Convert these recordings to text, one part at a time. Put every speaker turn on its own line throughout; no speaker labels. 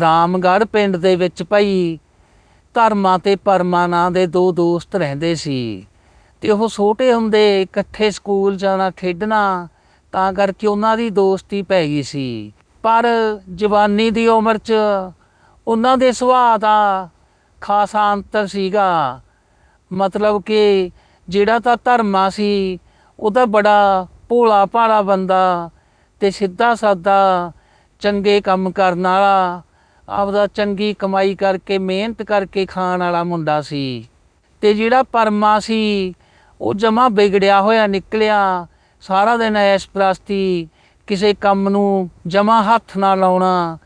ਰਾਮਗੜ੍ਹ ਪਿੰਡ ਦੇ ਵਿੱਚ ਭਾਈ ਧਰਮਾ ਤੇ ਪਰਮਾ ਨਾਂ ਦੇ ਦੋ ਦੋਸਤ ਰਹਿੰਦੇ ਸੀ ਤੇ ਉਹ ਛੋਟੇ ਹੁੰਦੇ ਇਕੱਠੇ ਸਕੂਲ ਜਾਣਾ, ਖੇਡਣਾ, ਤਾਂ ਕਰਕੇ ਉਹਨਾਂ ਦੀ ਦੋਸਤੀ ਪੈ ਗਈ ਸੀ। ਪਰ ਜਵਾਨੀ ਦੀ ਉਮਰ 'ਚ ਉਹਨਾਂ ਦੇ ਸੁਭਾਅ ਦਾ ਖਾਸਾ ਅੰਤਰ ਸੀਗਾ। ਮਤਲਬ ਕਿ ਜਿਹੜਾ ਤਾਂ ਧਰਮਾ ਸੀ, ਉਹਦਾ ਬੜਾ ਭੋਲਾ ਭਾਲਾ ਬੰਦਾ ਤੇ ਸਿੱਧਾ ਸਾਦਾ ਚੰਗੇ ਕੰਮ ਕਰਨ ਵਾਲਾ ਆਪਦਾ ਚੰਗੀ ਕਮਾਈ ਕਰਕੇ, ਮਿਹਨਤ ਕਰਕੇ ਖਾਣ ਵਾਲਾ ਮੁੰਡਾ ਸੀ। ਤੇ ਜਿਹੜਾ ਪਰਮਾ ਸੀ, ਉਹ ਜਮਾ ਵਿਗੜਿਆ ਹੋਇਆ ਨਿਕਲਿਆ। ਸਾਰਾ ਦਿਨ ਐਸ਼ ਪ੍ਰਸਤੀ, ਕਿਸੇ ਕੰਮ ਨੂੰ ਜਮਾ ਹੱਥ ਨਾ ਲਾਉਣਾ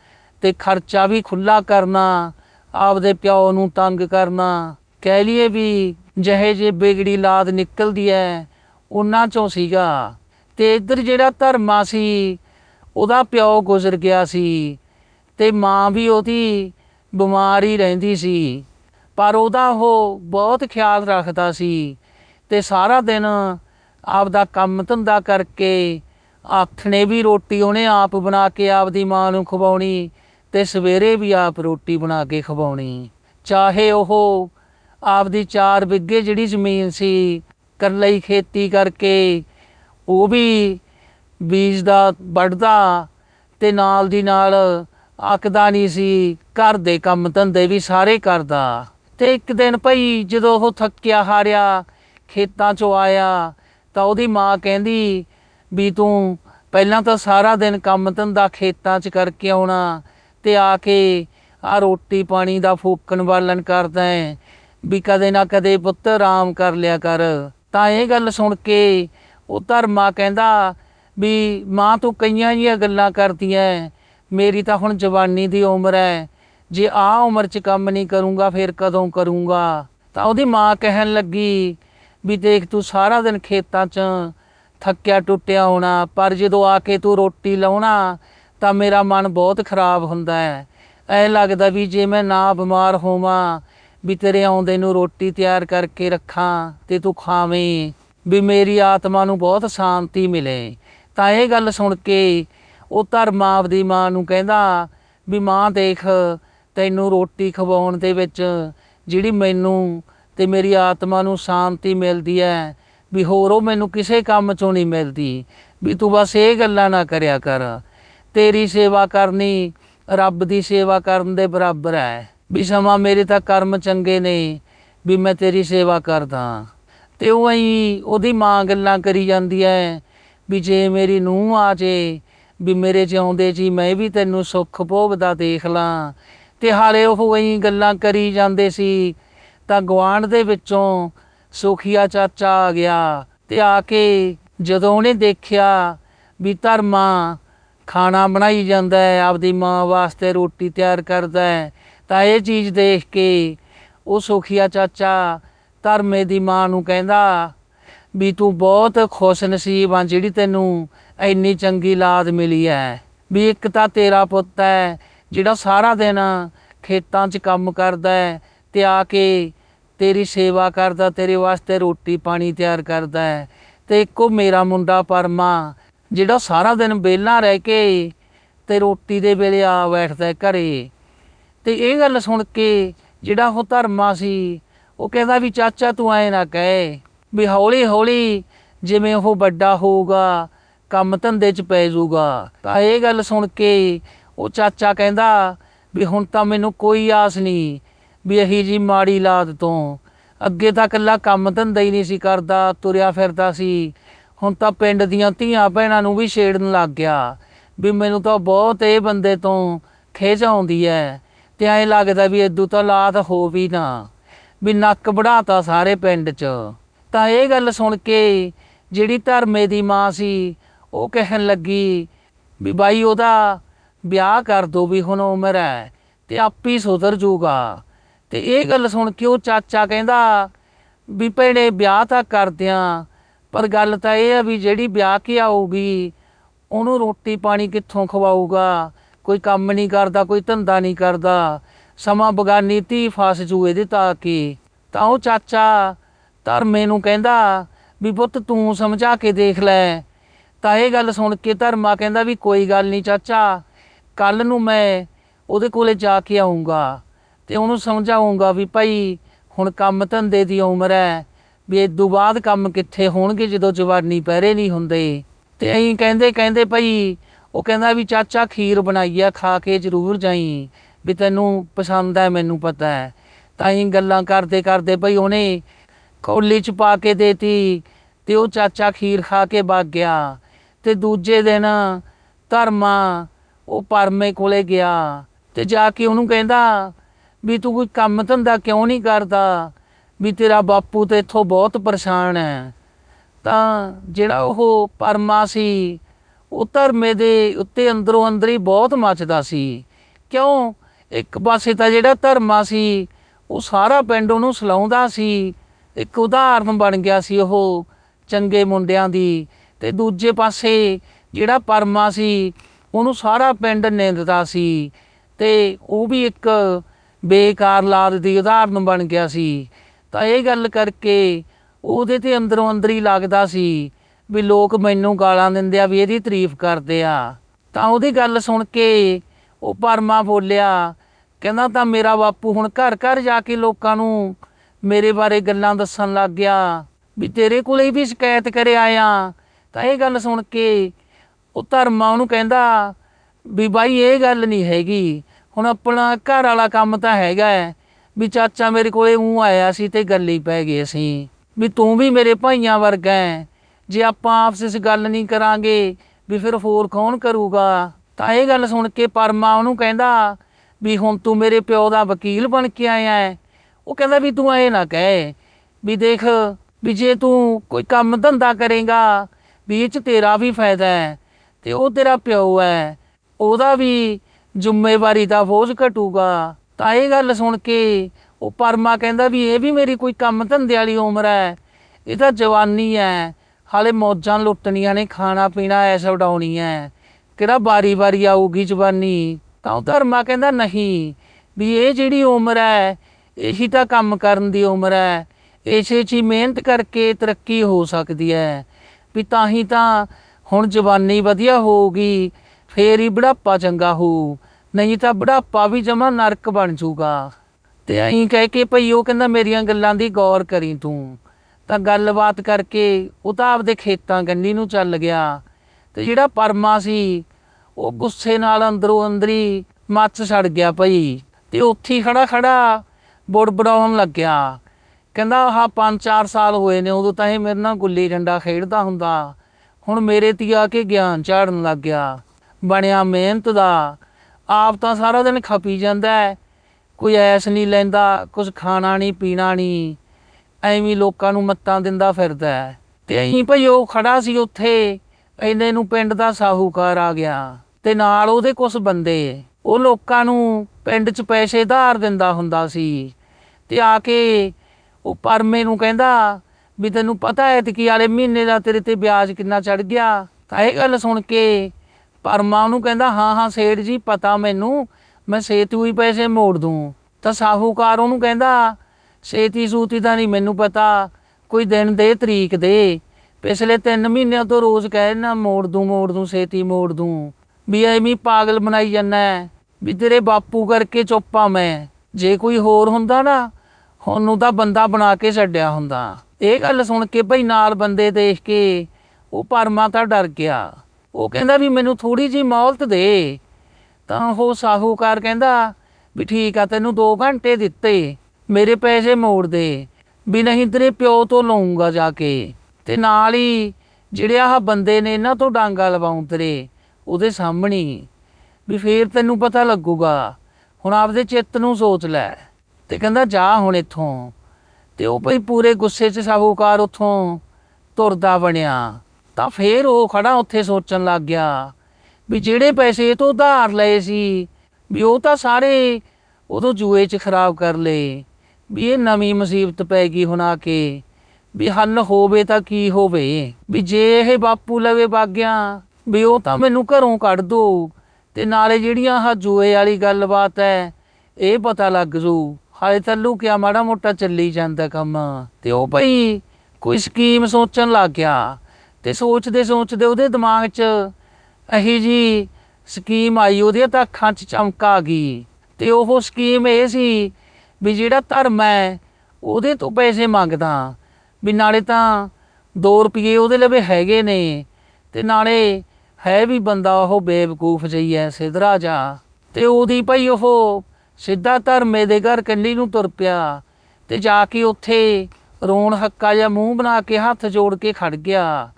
ਤੇ ਖਰਚਾ ਵੀ ਖੁੱਲਾ ਕਰਨਾ, ਆਪਦੇ ਪਿਓ ਨੂੰ ਤੰਗ ਕਰਨਾ। ਕਹਿ ਲਈਏ ਵੀ ਜਿਹੇ ਜੇ ਵਿਗੜੀ ਲਾਦ ਨਿਕਲਦੀ ਐ, ਉਹਨਾਂ ਚੋਂ ਸੀਗਾ। ਤੇ ਇੱਧਰ ਜਿਹੜਾ ਧਰਮਾ ਸੀ, ਉਹਦਾ ਪਿਓ ਗੁਜ਼ਰ ਗਿਆ ਸੀ। ਤੇ ਮਾਂ ਵੀ ਉਹਦੀ ਬਿਮਾਰ ਹੀ ਰਹਿੰਦੀ ਸੀ। ਪਰ ਉਹਦਾ ਉਹ ਬਹੁਤ ਖਿਆਲ ਰੱਖਦਾ ਸੀ ਤੇ ਸਾਰਾ ਦਿਨ ਆਪਦਾ ਕੰਮ ਧੰਦਾ ਕਰਕੇ ਆਥਣੇ ਵੀ ਰੋਟੀ ਉਹਨੇ ਆਪ ਬਣਾ ਕੇ ਆਪਦੀ ਮਾਂ ਨੂੰ ਖਵਾਉਣੀ ਤੇ ਸਵੇਰੇ ਵੀ ਆਪ ਰੋਟੀ ਬਣਾ ਕੇ ਖਵਾਉਣੀ। ਚਾਹੇ ਉਹ ਆਪਦੀ 4 ਬਿੱਗੇ ਜਿਹੜੀ ਜ਼ਮੀਨ ਸੀ, ਕਰਲਈ ਖੇਤੀ ਕਰਕੇ ਉਹ ਵੀ ਬੀਜ ਦਾ ਵੱਢਦਾ ਤੇ ਨਾਲ ਦੀ ਨਾਲ ਆਕਦਾ ਨਹੀਂ ਸੀ, ਘਰ ਦੇ ਕੰਮ ਧੰਦੇ ਵੀ ਸਾਰੇ ਕਰਦਾ। ਤੇ ਇੱਕ ਦਿਨ ਭਈ ਜਦੋਂ ਉਹ ਥੱਕਿਆ ਹਾਰਿਆ, ਖੇਤਾਂ 'ਚੋਂ ਆਇਆ, ਤਾਂ ਉਹਦੀ ਮਾਂ ਕਹਿੰਦੀ ਵੀ ਤੂੰ ਪਹਿਲਾਂ ਤਾਂ ਸਾਰਾ ਦਿਨ ਕੰਮ ਧੰਦਾ ਖੇਤਾਂ 'ਚ ਕਰਕੇ ਆਉਣਾ ਤੇ ਆ ਕੇ ਆ ਰੋਟੀ ਪਾਣੀ ਦਾ ਫੂਕਣ ਵਾਲਣ ਕਰਦਾ ਹੈ, ਵੀ ਕਦੇ ਨਾ ਕਦੇ ਪੁੱਤ ਆਰਾਮ ਕਰ ਲਿਆ ਕਰ। ਤਾਂ ਇਹ ਗੱਲ ਸੁਣ ਕੇ ਉਹ ਧਰਮਾ ਕਹਿੰਦਾ ਵੀ ਮਾਂ ਤੂੰ ਕਈਆਂ ਜੀਆਂ ਗੱਲਾਂ ਕਰਦੀ ਐ ਮੇਰੀ ਤਾਂ ਹੁਣ ਜਵਾਨੀ ਦੀ ਉਮਰ ਹੈ ਜੇ ਆ ਉਮਰ 'ਚ ਕੰਮ ਨਹੀਂ ਕਰੂੰਗਾ, ਫਿਰ ਕਦੋਂ ਕਰੂੰਗਾ? ਤਾਂ ਉਹਦੀ ਮਾਂ ਕਹਿਣ ਲੱਗੀ ਵੀ ਦੇਖ ਤੂੰ ਸਾਰਾ ਦਿਨ ਖੇਤਾਂ 'ਚ ਥੱਕਿਆ ਟੁੱਟਿਆ ਹੋਣਾ, ਪਰ ਜਦੋਂ ਆ ਕੇ ਤੂੰ ਰੋਟੀ ਲਾਉਣਾ, ਤਾਂ ਮੇਰਾ ਮਨ ਬਹੁਤ ਖਰਾਬ ਹੁੰਦਾ ਹੈ ਐ ਲੱਗਦਾ ਵੀ ਜੇ ਮੈਂ ਨਾ ਬਿਮਾਰ ਹੋਵਾਂ, ਵੀ ਤੇਰੇ ਆਉਂਦੇ ਨੂੰ ਰੋਟੀ ਤਿਆਰ ਕਰਕੇ ਰੱਖਾਂ ਤੇ ਤੂੰ ਖਾਵੇਂ। ਵੀ ਮੇਰੀ ਆਤਮਾ ਨੂੰ ਬਹੁਤ ਸ਼ਾਂਤੀ ਮਿਲੇ। ਤਾਂ ਇਹ ਗੱਲ ਸੁਣ ਕੇ ਉਹ ਧਰਮਾ ਆਪਦੀ ਮਾਂ ਨੂੰ ਕਹਿੰਦਾ ਵੀ ਮਾਂ ਦੇਖ, ਤੈਨੂੰ ਰੋਟੀ ਖਵਾਉਣ ਦੇ ਵਿੱਚ ਜਿਹੜੀ ਮੈਨੂੰ ਤੇ ਮੇਰੀ ਆਤਮਾ ਨੂੰ ਸ਼ਾਂਤੀ ਮਿਲਦੀ ਹੈ ਵੀ ਹੋਰ ਉਹ ਮੈਨੂੰ ਕਿਸੇ ਕੰਮ ਚੋਂ ਨਹੀਂ ਮਿਲਦੀ, ਵੀ ਤੂੰ ਬਸ ਇਹ ਗੱਲਾਂ ਨਾ ਕਰਿਆ ਕਰ। ਤੇਰੀ ਸੇਵਾ ਕਰਨੀ ਰੱਬ ਦੀ ਸੇਵਾ ਕਰਨ ਦੇ ਬਰਾਬਰ ਹੈ ਵੀ ਸਮਾਂ ਮੇਰੇ ਤਾਂ ਕਰਮ ਚੰਗੇ ਨੇ, ਵੀ ਮੈਂ ਤੇਰੀ ਸੇਵਾ ਕਰਦਾ। ਤੇ ਉਹ ਹੀ ਉਹਦੀ ਮਾਂ ਗੱਲਾਂ ਕਰੀ ਜਾਂਦੀ ਹੈ ਵੀ ਜੇ ਮੇਰੀ ਨੂੰਹ ਆ ਜੇ ਵੀ ਮੇਰੇ ਜਿਉਂਦੇ ਜੀ ਮੈਂ ਵੀ ਤੈਨੂੰ ਸੁੱਖ ਭੋਗਦਾ ਦੇਖ ਲਾਂ। ਤੇ ਹਾਲੇ ਉਹ ਐਂ ਗੱਲਾਂ ਕਰੀ ਜਾਂਦੇ ਸੀ। ਤਾਂ ਗਵਾਂਢ ਦੇ ਵਿੱਚੋਂ ਸੁਖੀਆ ਚਾਚਾ ਆ ਗਿਆ ਤੇ ਆ ਕੇ ਜਦੋਂ ਉਹਨੇ ਦੇਖਿਆ ਵੀ ਧਰਮਾ ਖਾਣਾ ਬਣਾਈ ਜਾਂਦਾ ਹੈ, ਆਪਦੀ ਮਾਂ ਵਾਸਤੇ ਰੋਟੀ ਤਿਆਰ ਕਰਦਾ ਹੈ, ਤਾਂ ਇਹ ਚੀਜ਼ ਦੇਖ ਕੇ ਉਹ ਸੁਖੀਆ ਚਾਚਾ ਧਰਮੇ ਦੀ ਮਾਂ ਨੂੰ ਕਹਿੰਦਾ ਵੀ ਤੂੰ ਬਹੁਤ ਖੁਸ਼ ਨਸੀਬ ਆ ਜਿਹੜੀ ਤੈਨੂੰ ਇੰਨੀ ਚੰਗੀ ਲਾਦ ਮਿਲੀ ਹੈ ਵੀ ਇੱਕ ਤਾਂ ਤੇਰਾ ਪੁੱਤ ਹੈ ਜਿਹੜਾ ਸਾਰਾ ਦਿਨ ਖੇਤਾਂ 'ਚ ਕੰਮ ਕਰਦਾ ਹੈ ਤੇ ਆ ਕੇ ਤੇਰੀ ਸੇਵਾ ਕਰਦਾ, ਤੇਰੇ ਵਾਸਤੇ ਰੋਟੀ ਪਾਣੀ ਤਿਆਰ ਕਰਦਾ ਹੈ ਤੇ ਇੱਕੋ ਮੇਰਾ ਮੁੰਡਾ ਪਰਮਾ, ਜਿਹੜਾ ਸਾਰਾ ਦਿਨ ਵਿਹਲਾ ਰਹਿ ਕੇ ਤੇ ਰੋਟੀ ਦੇ ਵੇਲੇ ਆ ਬੈਠਦਾ ਹੈ ਘਰੇ। ਤੇ ਇਹ ਗੱਲ ਸੁਣ ਕੇ ਜਿਹੜਾ ਉਹ ਧਰਮਾ ਸੀ, ਉਹ ਕਹਿੰਦਾ ਵੀ ਚਾਚਾ ਤੂੰ ਐ ਨਾ ਕਹੇ, ਵੀ ਹੌਲੀ ਹੌਲੀ ਜਿਵੇਂ ਉਹ ਵੱਡਾ ਹੋਊਗਾ ਕੰਮ ਧੰਦੇ 'ਚ ਪੈ ਜਾਊਗਾ। ਤਾਂ ਇਹ ਗੱਲ ਸੁਣ ਕੇ ਉਹ ਚਾਚਾ ਕਹਿੰਦਾ ਵੀ ਹੁਣ ਤਾਂ ਮੈਨੂੰ ਕੋਈ ਆਸ ਨਹੀਂ ਵੀ ਇਹੀ ਜੀ ਮਾੜੀ ਲਾਤ ਤੋਂ। ਅੱਗੇ ਤਾਂ ਇਕੱਲਾ ਕੰਮ ਧੰਦਾ ਹੀ ਨਹੀਂ ਸੀ ਕਰਦਾ, ਤੁਰਿਆ ਫਿਰਦਾ ਸੀ। ਹੁਣ ਤਾਂ ਪਿੰਡ ਦੀਆਂ ਧੀਆਂ ਭੈਣਾਂ ਨੂੰ ਵੀ ਛੇੜਨ ਲੱਗ ਗਿਆ। ਵੀ ਮੈਨੂੰ ਤਾਂ ਬਹੁਤ ਇਹ ਬੰਦੇ ਤੋਂ ਖਿਝ ਆਉਂਦੀ ਐ ਤੇ ਐਂ ਲੱਗਦਾ ਵੀ ਇਦੋਂ ਤਾਂ ਲਾਤ ਹੋ ਵੀ ਨਾ। ਵੀ ਨੱਕ ਵੜਾਤਾ ਸਾਰੇ ਪਿੰਡ 'ਚ। ਤਾਂ ਇਹ ਗੱਲ ਸੁਣ ਕੇ ਜਿਹੜੀ ਧਰਮੇ ਦੀ ਮਾਂ ਸੀ ਉਹ ਕਹਿਣ ਲੱਗੀ, ਵੀ ਬਾਈ ਉਹਦਾ ਵਿਆਹ ਕਰ ਦੋ ਵੀ ਹੁਣ ਉਮਰ ਹੈ ਤੇ ਆਪੀ ਸੁਧਰ ਜਾਊਗਾ ਤੇ ਇਹ ਗੱਲ ਸੁਣ ਕੇ ਉਹ ਚਾਚਾ ਕਹਿੰਦਾ, ਵੀ ਭੈਣੇ ਵਿਆਹ ਤਾਂ ਕਰਦਿਆਂ ਪਰ ਗੱਲ ਤਾਂ ਇਹ ਆ ਵੀ ਜਿਹੜੀ ਵਿਆਹ ਕੇ ਆਊਗੀ, ਉਹਨੂੰ ਰੋਟੀ ਪਾਣੀ ਕਿੱਥੋਂ ਖਵਾਊਗਾ? ਕੋਈ ਕੰਮ ਨਹੀਂ ਕਰਦਾ, ਕੋਈ ਧੰਦਾ ਨਹੀਂ ਕਰਦਾ। ਸਮਾਂ ਬਗਾਨੀ ਧੀ ਫਸ ਜੂ ਇਹਦੇ ਤਾਂ ਕੀ ਤਾਂ ਉਹ ਚਾਚਾ ਧਰਮੇ ਨੂੰ ਕਹਿੰਦਾ, ਵੀ ਪੁੱਤ ਤੂੰ ਸਮਝਾ ਕੇ ਦੇਖ ਲੈ ਤਾਂ ਇਹ ਗੱਲ ਸੁਣ ਕੇ ਧਰਮਾ ਕਹਿੰਦਾ ਵੀ ਕੋਈ ਗੱਲ ਨਹੀਂ ਚਾਚਾ ਕੱਲ ਨੂੰ ਮੈਂ ਉਹਦੇ ਕੋਲੇ ਜਾ ਕੇ ਆਉਂਗਾ ਤੇ ਉਹਨੂੰ ਸਮਝਾਉਂਗਾ ਵੀ ਭਾਈ ਹੁਣ ਕੰਮ ਧੰਦੇ ਦੀ ਉਮਰ ਹੈ ਵੀ ਇਦੋਂ ਬਾਅਦ ਕੰਮ ਕਿੱਥੇ ਹੋਣਗੇ ਜਦੋਂ ਜਵਾਨੀ ਪਹਿਰੇ ਨਹੀਂ ਹੁੰਦੇ। ਤੇ ਐਂ ਕਹਿੰਦੇ ਕਹਿੰਦੇ ਭਾਈ ਉਹ ਕਹਿੰਦਾ ਵੀ ਚਾਚਾ ਖੀਰ ਬਣਾਈ ਆ ਖਾ ਕੇ ਜ਼ਰੂਰ ਜਾਈ, ਵੀ ਤੈਨੂੰ ਪਸੰਦ ਹੈ ਮੈਨੂੰ ਪਤਾ ਹੈ ਤਾਂ ਹੀ ਗੱਲਾਂ ਕਰਦੇ ਕਰਦੇ ਭਾਈ ਉਹਨੇ ਕੌਲੀ ਚ ਪਾ ਕੇ ਦੇਤੀ ਤੇ ਉਹ ਚਾਚਾ ਖੀਰ ਖਾ ਕੇ ਭੱਗ ਗਿਆ। ਤੇ ਦੂਜੇ ਦਿਨ ਧਰਮਾ ਉਹ ਪਰਮੇ ਕੋਲੇ ਗਿਆ ਤੇ ਜਾ ਕੇ ਉਹਨੂੰ ਕਹਿੰਦਾ ਵੀ ਤੂੰ ਕੋਈ ਕੰਮ ਧੰਦਾ ਕਿਉਂ ਨਹੀਂ ਕਰਦਾ? ਵੀ ਤੇਰਾ ਬਾਪੂ ਤੇ ਇੱਥੋਂ ਬਹੁਤ ਪਰੇਸ਼ਾਨ ਹੈ। ਤਾਂ ਜਿਹੜਾ ਉਹ ਪਰਮਾ ਸੀ, ਉਹ ਧਰਮੇ ਦੇ ਉੱਤੇ ਅੰਦਰੋਂ ਅੰਦਰ ਹੀ ਬਹੁਤ ਮੱਚਦਾ ਸੀ। ਕਿਉਂ? ਇੱਕ ਪਾਸੇ ਤਾਂ ਜਿਹੜਾ ਧਰਮਾ ਸੀ, ਉਹ ਸਾਰਾ ਪਿੰਡ ਉਹਨੂੰ ਸਲਾਉਂਦਾ ਸੀ। ਇੱਕ ਉਦਾਹਰਨ ਬਣ ਗਿਆ ਸੀ ਉਹ ਚੰਗੇ ਮੁੰਡਿਆਂ ਦੀ। ਤੇ ਦੂਜੇ ਪਾਸੇ ਜਿਹੜਾ ਪਰਮਾ ਸੀ, ਉਹਨੂੰ ਸਾਰਾ ਪਿੰਡ ਨਿੰਦਦਾ ਸੀ ਤੇ ਉਹ ਵੀ ਇੱਕ ਬੇਕਾਰ ਲਾਦ ਦੀ ਉਦਾਹਰਨ ਬਣ ਗਿਆ ਸੀ। ਤਾਂ ਇਹ ਗੱਲ ਕਰਕੇ ਉਹਦੇ ਤੇ ਅੰਦਰੋਂ ਅੰਦਰ ਹੀ ਲੱਗਦਾ ਸੀ ਵੀ ਲੋਕ ਮੈਨੂੰ ਗਾਲਾਂ ਦਿੰਦੇ ਆ ਵੀ ਇਹਦੀ ਤਾਰੀਫ ਕਰਦੇ ਆ। ਤਾਂ ਉਹਦੀ ਗੱਲ ਸੁਣ ਕੇ ਉਹ ਪਰਮਾ ਬੋਲਿਆ, ਕਹਿੰਦਾ ਤਾਂ ਮੇਰਾ ਬਾਪੂ ਹੁਣ ਘਰ ਘਰ ਜਾ ਕੇ ਲੋਕਾਂ ਨੂੰ ਮੇਰੇ ਬਾਰੇ ਗੱਲਾਂ ਦੱਸਣ ਲੱਗ ਗਿਆ ਵੀ ਤੇਰੇ ਕੋਲੇ ਵੀ ਸ਼ਿਕਾਇਤ ਕਰੇ ਆਇਆ ਤਾਂ ਇਹ ਗੱਲ ਸੁਣ ਕੇ ਉਹ ਧਰਮਾ ਉਹਨੂੰ ਕਹਿੰਦਾ ਵੀ ਬਾਈ ਇਹ ਗੱਲ ਨਹੀਂ ਹੈਗੀ। ਹੁਣ ਆਪਣਾ ਘਰ ਵਾਲਾ ਕੰਮ ਤਾਂ ਹੈਗਾ ਵੀ ਚਾਚਾ ਮੇਰੇ ਕੋਲੇ ਉਹ ਆਇਆ ਸੀ ਤੇ ਗੱਲ ਹੀ ਪੈ ਗਈ ਅਸੀਂ। ਵੀ ਤੂੰ ਵੀ ਮੇਰੇ ਭਾਈਆਂ ਵਰਗਾ ਹੈ। ਜੇ ਆਪਾਂ ਆਪਸ ਵਿੱਚ ਗੱਲ ਨਹੀਂ ਕਰਾਂਗੇ ਵੀ ਫਿਰ ਹੋਰ ਕੌਣ ਕਰੂਗਾ? ਤਾਂ ਇਹ ਗੱਲ ਸੁਣ ਕੇ ਪਰਮਾ ਉਹਨੂੰ ਕਹਿੰਦਾ ਵੀ ਹੁਣ ਤੂੰ ਮੇਰੇ ਪਿਓ ਦਾ ਵਕੀਲ ਬਣ ਕੇ ਆਇਆ ਹੈ। ਉਹ ਕਹਿੰਦਾ ਵੀ ਤੂੰ ਐ ਨਾ ਕਹਿ ਵੀ ਦੇਖ ਵੀ ਜੇ ਤੂੰ ਕੋਈ ਕੰਮ ਧੰਦਾ ਕਰੇਗਾ ਵੀ ਇਹ ਚ ਤੇਰਾ ਵੀ ਫਾਇਦਾ ਹੈ ਤੇ ਉਹ ਤੇਰਾ ਪਿਓ ਹੈ। ਉਹਦਾ ਵੀ ਜ਼ਿੰਮੇਵਾਰੀ ਦਾ ਬੋਝ ਘਟੂਗਾ। ਤਾਂ ਇਹ ਗੱਲ ਸੁਣ ਕੇ ਉਹ ਪਰਮਾ ਕਹਿੰਦਾ ਵੀ ਇਹ ਵੀ ਮੇਰੀ ਕੋਈ ਕੰਮ ਧੰਦੇ ਵਾਲੀ ਉਮਰ ਹੈ। ਇਹ ਤਾਂ ਜਵਾਨੀ ਹੈ। ਹਾਲੇ ਮੌਜਾਂ ਲੁੱਟਣੀਆਂ ਨੇ, ਖਾਣਾ ਪੀਣਾ ਐਸ ਉਡਾਉਣੀ ਹੈ। ਕਿਹੜਾ ਬਾਰੀ ਬਾਰੀ ਆਊਗੀ ਜਵਾਨੀ? ਤਾਂ ਉਹ ਧਰਮਾ ਕਹਿੰਦਾ ਨਹੀਂ, ਵੀ ਇਹ ਜਿਹੜੀ ਉਮਰ ਹੈ, ਇਹੀ ਤਾਂ ਕੰਮ ਕਰਨ ਦੀ ਉਮਰ ਹੈ। ਇਸੇ 'ਚ ਹੀ ਮਿਹਨਤ ਕਰਕੇ ਤਰੱਕੀ ਹੋ ਸਕਦੀ ਹੈ। ਵੀ ਤਾਂ ਹੀ ਤਾਂ ਹੁਣ ਜਵਾਨੀ ਵਧੀਆ ਹੋਊਗੀ, ਫੇਰ ਹੀ ਬੁਢਾਪਾ ਚੰਗਾ ਹੋਊ, ਨਹੀਂ ਤਾਂ ਬੁਢਾਪਾ ਵੀ ਜਮਾ ਨਰਕ ਬਣ ਜਾਊਗਾ। ਤੇ ਐਂ ਕਹਿ ਕੇ ਭਈ ਉਹ ਕਹਿੰਦਾ ਮੇਰੀਆਂ ਗੱਲਾਂ ਦੀ ਗੌਰ ਕਰੀ ਤੂੰ। ਤਾਂ ਗੱਲਬਾਤ ਕਰਕੇ ਉਹ ਤਾਂ ਆਪਦੇ ਖੇਤਾਂ ਗੰਨੀ ਨੂੰ ਚੱਲ ਗਿਆ। ਤੇ ਜਿਹੜਾ ਪਰਮਾ ਸੀ, ਉਹ ਗੁੱਸੇ ਨਾਲ ਅੰਦਰੋਂ ਅੰਦਰੀ ਮੱਚ ਛੜ ਗਿਆ ਭਈ। ਤੇ ਉੱਥੇ ਹੀ ਖੜਾ ਖੜਾ ਬੁੜਬੜਾਉਣ ਲੱਗਿਆ। ਕਹਿੰਦਾ, ਆਹ 5-4 ਸਾਲ ਹੋਏ ਨੇ, ਉਦੋਂ ਤਾਂ ਇਹ ਮੇਰੇ ਨਾਲ ਗੁੱਲੀ ਡੰਡਾ ਖੇਡਦਾ ਹੁੰਦਾ। ਹੁਣ ਮੇਰੇ ਤੇ ਆ ਕੇ ਗਿਆਨ ਝਾੜਨ ਲੱਗ ਗਿਆ। ਬਣਿਆ ਮਿਹਨਤ ਦਾ। ਆਪ ਤਾਂ ਸਾਰਾ ਦਿਨ ਖਪੀ ਜਾਂਦਾ ਹੈ। ਕੋਈ ਐਸ ਨਹੀਂ ਲੈਂਦਾ ਕੁਝ ਖਾਣਾ ਨਹੀਂ, ਪੀਣਾ ਨਹੀਂ। ਐਵੇਂ ਲੋਕਾਂ ਨੂੰ ਮੱਤਾਂ ਦਿੰਦਾ ਫਿਰਦਾ ਹੈ। ਤੇ ਅਹੀਂ ਭਈ ਉਹ ਖੜਾ ਸੀ ਉੱਥੇ ਇੰਨੇ ਨੂੰ ਪਿੰਡ ਦਾ ਸਾਹੂਕਾਰ ਆ ਗਿਆ। ਤੇ ਨਾਲ ਉਹਦੇ ਕੁਝ ਬੰਦੇ। ਉਹ ਲੋਕਾਂ ਨੂੰ ਪਿੰਡ 'ਚ ਪੈਸੇ ਧਾਰ ਦਿੰਦਾ ਹੁੰਦਾ ਸੀ। ਤੇ ਆ ਕੇ ਉਹ ਪਰਮੇ ਨੂੰ ਕਹਿੰਦਾ, ਵੀ ਤੈਨੂੰ ਪਤਾ ਹੈ ਤੇ ਵਾਲੇ ਮਹੀਨੇ ਦਾ ਤੇਰੇ ਤੇ ਵਿਆਜ ਕਿੰਨਾ ਚੜ ਗਿਆ? ਤਾਂ ਇਹ ਗੱਲ ਸੁਣ ਕੇ ਪਰਮਾ ਉਹਨੂੰ ਕਹਿੰਦਾ, ਹਾਂ ਹਾਂ, ਸੇਠ ਜੀ, ਪਤਾ ਮੈਨੂੰ, ਮੈਂ ਛੇਤੀ ਹੀ ਪੈਸੇ ਮੋੜ ਦੂੰ। ਤਾਂ ਸਾਹੂਕਾਰ ਉਹਨੂੰ ਕਹਿੰਦਾ ਛੇਤੀ ਸੂਤੀ ਦਾ ਨਹੀਂ ਮੈਨੂੰ ਪਤਾ, ਕੋਈ ਦਿਨ ਦੇ, ਤਰੀਕ ਦੇ। ਪਿਛਲੇ 3 ਮਹੀਨਿਆਂ ਤੋਂ ਰੋਜ਼ ਕਹਿ ਨਾ ਮੋੜ ਦੂੰ ਮੋੜ ਦੂੰ ਛੇਤੀ ਮੋੜ ਦੂੰ। ਵੀ ਐਵੇਂ ਪਾਗਲ ਬਣਾਈ ਜਾਂਦਾ ਵੀ ਤੇਰੇ ਬਾਪੂ ਕਰਕੇ ਚੁੱਪਾ ਮੈਂ। ਜੇ ਕੋਈ ਹੋਰ ਹੁੰਦਾ ਨਾ ਉਹਨੂੰ ਤਾਂ ਬੰਦਾ ਬਣਾ ਕੇ ਛੱਡਿਆ ਹੁੰਦਾ। ਇਹ ਗੱਲ ਸੁਣ ਕੇ ਭਈ ਨਾਲ ਬੰਦੇ ਦੇਖ ਕੇ ਉਹ ਪਰਮਾ ਤਾਂ ਡਰ ਗਿਆ। ਉਹ ਕਹਿੰਦਾ ਵੀ ਮੈਨੂੰ ਥੋੜੀ ਜੀ ਮੌਲਤ ਦੇ। ਤਾਂ ਉਹ ਸਾਹੂਕਾਰ ਕਹਿੰਦਾ ਵੀ ਠੀਕ ਆ, ਤੈਨੂੰ 2 ਘੰਟੇ ਦਿੱਤੇ। ਮੇਰੇ ਪੈਸੇ ਮੋੜ ਦੇ। ਵੀ ਨਹੀਂ ਤੇਰੇ ਪਿਓ ਤੋਂ ਲਵਾਂਗਾ ਜਾ ਕੇ। ਤੇ ਨਾਲ ਹੀ ਜਿਹੜੇ ਆਹ ਬੰਦੇ ਨੇ ਇਹਨਾਂ ਤੋਂ ਡਾਂਗਾ ਲਵਾਉਂ ਤੇਰੇ, ਉਹਦੇ ਸਾਹਮਣੇ। ਵੀ ਫੇਰ ਤੈਨੂੰ ਪਤਾ ਲੱਗੂਗਾ। ਹੁਣ ਆਪਦੇ ਚਿੱਤ ਨੂੰ ਸੋਚ ਲੈ। ਤੇ ਕਹਿੰਦਾ ਜਾ ਹੁਣ ਇੱਥੋਂ। ਤੇ ਉਹ ਭਈ ਪੂਰੇ ਗੁੱਸੇ 'ਚ ਸਾਹੂਕਾਰ ਉੱਥੋਂ ਤੁਰਦਾ ਬਣਿਆ। ਤਾਂ ਫੇਰ ਉਹ ਖੜਾ ਉੱਥੇ ਸੋਚਣ ਲੱਗ ਗਿਆ ਵੀ ਜਿਹੜੇ ਪੈਸੇ ਤੋਂ ਉਧਾਰ ਲਏ ਸੀ, ਵੀ ਉਹ ਤਾਂ ਸਾਰੇ ਉਦੋਂ ਜੂਏ 'ਚ ਖਰਾਬ ਕਰ ਲਏ, ਵੀ ਇਹ ਨਵੀਂ ਮੁਸੀਬਤ ਪੈ ਗਈ ਹੁਣ ਆ ਕੇ, ਵੀ ਹੱਲ ਹੋਵੇ ਤਾਂ ਕੀ ਹੋਵੇ, ਵੀ ਜੇ ਇਹ ਬਾਪੂ ਲਵੇ ਬਾਗਿਆ, ਵੀ ਉਹ ਤਾਂ ਮੈਨੂੰ ਘਰੋਂ ਕੱਢ ਦੋ। ਤੇ ਨਾਲੇ ਜਿਹੜੀਆਂ ਆਹ ਜੂਏ ਵਾਲੀ ਗੱਲਬਾਤ ਹੈ ਇਹ ਪਤਾ ਲੱਗ ਜੂ ਹਾਏ ਤਾਂ ਲੁਕਿਆ ਮਾੜਾ ਮੋਟਾ ਚੱਲੀ ਜਾਂਦਾ ਕੰਮ। ਤੇ ਉਹ ਭਾਈ ਕੋਈ ਸਕੀਮ ਸੋਚਣ ਲੱਗ ਗਿਆ ਤੇ ਸੋਚਦੇ ਸੋਚਦੇ ਉਹਦੇ ਦਿਮਾਗ 'ਚ ਅਹੀ ਜੀ ਸਕੀਮ ਆਈ ਉਹਦੀਆਂ ਤਾਂ ਅੱਖਾਂ 'ਚ ਚਮਕ ਆ ਗਈ। ਤੇ ਉਹ ਸਕੀਮ ਇਹ ਸੀ ਵੀ ਜਿਹੜਾ ਧਰਮ ਹੈ, ਉਹਦੇ ਤੋਂ ਪੈਸੇ ਮੰਗਦਾ ਵੀ ਨਾਲੇ ਤਾਂ 2 ਰੁਪਏ ਉਹਦੇ ਲਵੇ ਹੈਗੇ ਨੇ ਤੇ ਨਾਲੇ ਹੈ ਵੀ ਬੰਦਾ ਉਹ ਬੇਵਕੂਫ ਜਈ ਐ, ਸਿਧਰਾ ਜਾ ਤੇ ਉਹਦੀ ਭਾਈ ਉਹ ਸਿੱਧਾ ਧਰਮੇ ਦੇ ਘਰ ਕੰਨੀ ਨੂੰ ਤੁਰ ਪਿਆ ਤੇ ਜਾ ਕੇ ਉੱਥੇ ਰੋਣ ਹੱਕਾ ਜਾਂ ਮੂੰਹ ਬਣਾ ਕੇ ਹੱਥ ਜੋੜ ਕੇ ਖੜ ਗਿਆ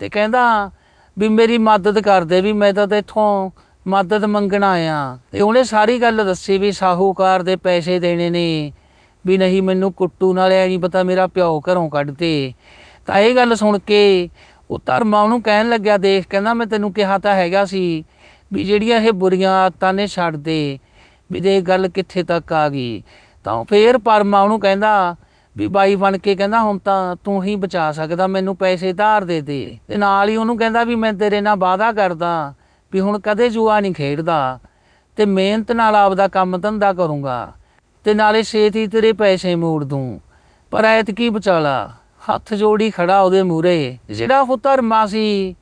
ਤੇ ਕਹਿੰਦਾ ਵੀ ਮੇਰੀ ਮਦਦ ਕਰ ਦੇ ਵੀ ਮੈਂ ਤਾਂ ਤੇਥੋਂ ਮਦਦ ਮੰਗਣ ਆਇਆ। ਤੇ ਉਹਨੇ ਸਾਰੀ ਗੱਲ ਦੱਸੀ ਵੀ ਸਾਹੂਕਾਰ ਦੇ ਪੈਸੇ ਦੇਣੇ ਨੇ, ਵੀ ਨਹੀਂ ਮੈਨੂੰ ਕੁੱਟੂ, ਨਾਲ ਐ ਨਹੀਂ ਪਤਾ ਮੇਰਾ ਪਿਓ ਘਰੋਂ ਕੱਢਦੇ। ਤਾਂ ਇਹ ਗੱਲ ਸੁਣ ਕੇ ਉਹ ਧਰਮਾ ਉਹਨੂੰ ਕਹਿਣ ਲੱਗਿਆ, ਦੇਖ, ਕਹਿੰਦਾ ਮੈਂ ਤੈਨੂੰ ਕਿਹਾ ਤਾਂ ਹੈਗਾ ਸੀ ਵੀ ਜਿਹੜੀਆਂ ਇਹ ਬੁਰੀਆਂ ਆਦਤਾਂ ਨੇ ਛੱਡ ਦੇ ਵੀ ਦੇਖ ਗੱਲ ਕਿੱਥੇ ਤੱਕ ਆ ਗਈ, ਤਾਂ ਫੇਰ ਪਰਮਾ ਉਹਨੂੰ ਕਹਿੰਦਾ, ਵੀ ਬਾਈ ਬਣ ਕੇ ਕਹਿੰਦਾ, ਹੁਣ ਤਾਂ ਤੂੰ ਹੀ ਬਚਾ ਸਕਦਾ, ਮੈਨੂੰ ਪੈਸੇ ਧਾਰ ਦੇ ਦੇ। ਤੇ ਨਾਲ ਹੀ ਉਹਨੂੰ ਕਹਿੰਦਾ ਵੀ ਮੈਂ ਤੇਰੇ ਨਾਲ ਵਾਅਦਾ ਕਰਦਾ, ਵੀ ਹੁਣ ਕਦੇ ਜੂਆ ਨਹੀਂ ਖੇਡਦਾ, ਤੇ ਮਿਹਨਤ ਨਾਲ ਆਪਦਾ ਕੰਮ ਧੰਦਾ ਕਰੂੰਗਾ, ਤੇ ਨਾਲੇ ਛੇਤੀ ਤੇਰੇ ਪੈਸੇ ਮੋੜ ਦੂੰ। ਪਰ ਐਤ ਕੀ ਬਚਾਲਾ ਹੱਥ ਜੋੜੀ ਖੜਾ ਉਹਦੇ ਮੂਰੇ ਜਿਹੜਾ ਉਹ ਧਰਮਾ ਸੀ,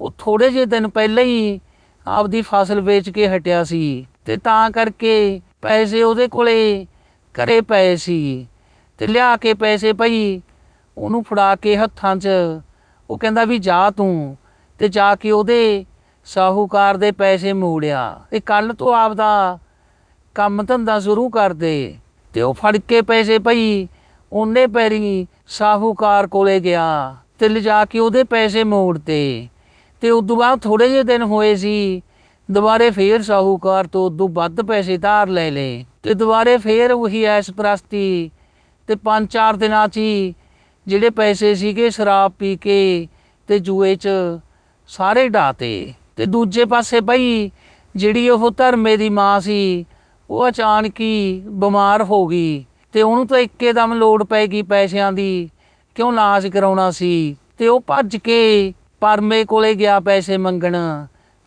ਉਹ ਥੋੜੇ ਜਿਹੇ ਦਿਨ ਪਹਿਲਾਂ ਹੀ ਆਪਦੀ ਫਸਲ ਵੇਚ ਕੇ ਹਟਿਆ ਸੀ ਤੇ ਤਾਂ ਕਰਕੇ ਪੈਸੇ ਉਹਦੇ ਕੋਲੇ ਘਰੇ ਪਏ ਸੀ ਤੇ ਲਿਆ ਕੇ ਪੈਸੇ ਭਈ ਉਹਨੂੰ ਫੜਾ ਕੇ ਹੱਥਾਂ 'ਚ ਉਹ ਕਹਿੰਦਾ ਵੀ ਜਾ ਤੂੰ ਤੇ ਜਾ ਕੇ ਉਹਦੇ ਸਾਹੂਕਾਰ ਦੇ ਪੈਸੇ ਮੋੜਿਆ। ਤੇ ਕੱਲ ਤੋਂ ਆਪਦਾ ਕੰਮ ਧੰਦਾ ਸ਼ੁਰੂ ਕਰ ਦੇ ਤੇ ਉਹ ਫੜ ਕੇ ਪੈਸੇ ਭਈ ਉਹਨੇ ਪੈਰੀ ਸਾਹੂਕਾਰ ਕੋਲੇ ਗਿਆ ਤੇ ਲਿਜਾ ਕੇ ਉਹਦੇ ਪੈਸੇ ਮੋੜਤੇ ਤੇ ਤੋਂ ਬਾਅਦ ਥੋੜੇ ਜਿਹੇ ਦਿਨ ਹੋਏ ਸੀ, ਦੁਬਾਰੇ ਫੇਰ ਸਾਹੂਕਾਰ ਤੋਂ ਉਦੋਂ ਵੱਧ ਪੈਸੇ ਧਾਰ ਲੈ ਲਏ ਤੇ ਦੁਬਾਰੇ ਫੇਰ ਉਹੀ ਐਸ ਪ੍ਰਸਤੀ ਤੇ ਪੰਜ ਚਾਰ ਦਿਨਾਂ 'ਚ ਹੀ ਜਿਹੜੇ ਪੈਸੇ ਸੀਗੇ ਸ਼ਰਾਬ ਪੀ ਕੇ ਤੇ ਜੂਏ 'ਚ ਸਾਰੇ ਢਾਤੇ ਤੇ ਦੂਜੇ ਪਾਸੇ ਬਈ ਜਿਹੜੀ ਉਹ ਧਰਮੇ ਦੀ ਮਾਂ ਸੀ, ਉਹ ਅਚਾਨਕ ਹੀ ਬਿਮਾਰ ਹੋ ਗਈ ਤੇ ਉਹਨੂੰ ਤਾਂ ਇੱਕੇ ਦਮ ਲੋੜ ਪੈ ਗਈ ਪੈਸਿਆਂ ਦੀ, ਕਿਉਂ ਇਲਾਜ ਕਰਾਉਣਾ ਸੀ? ਤੇ ਉਹ ਭੱਜ ਕੇ ਪਰਮੇ ਕੋਲੇ ਗਿਆ ਪੈਸੇ ਮੰਗਣ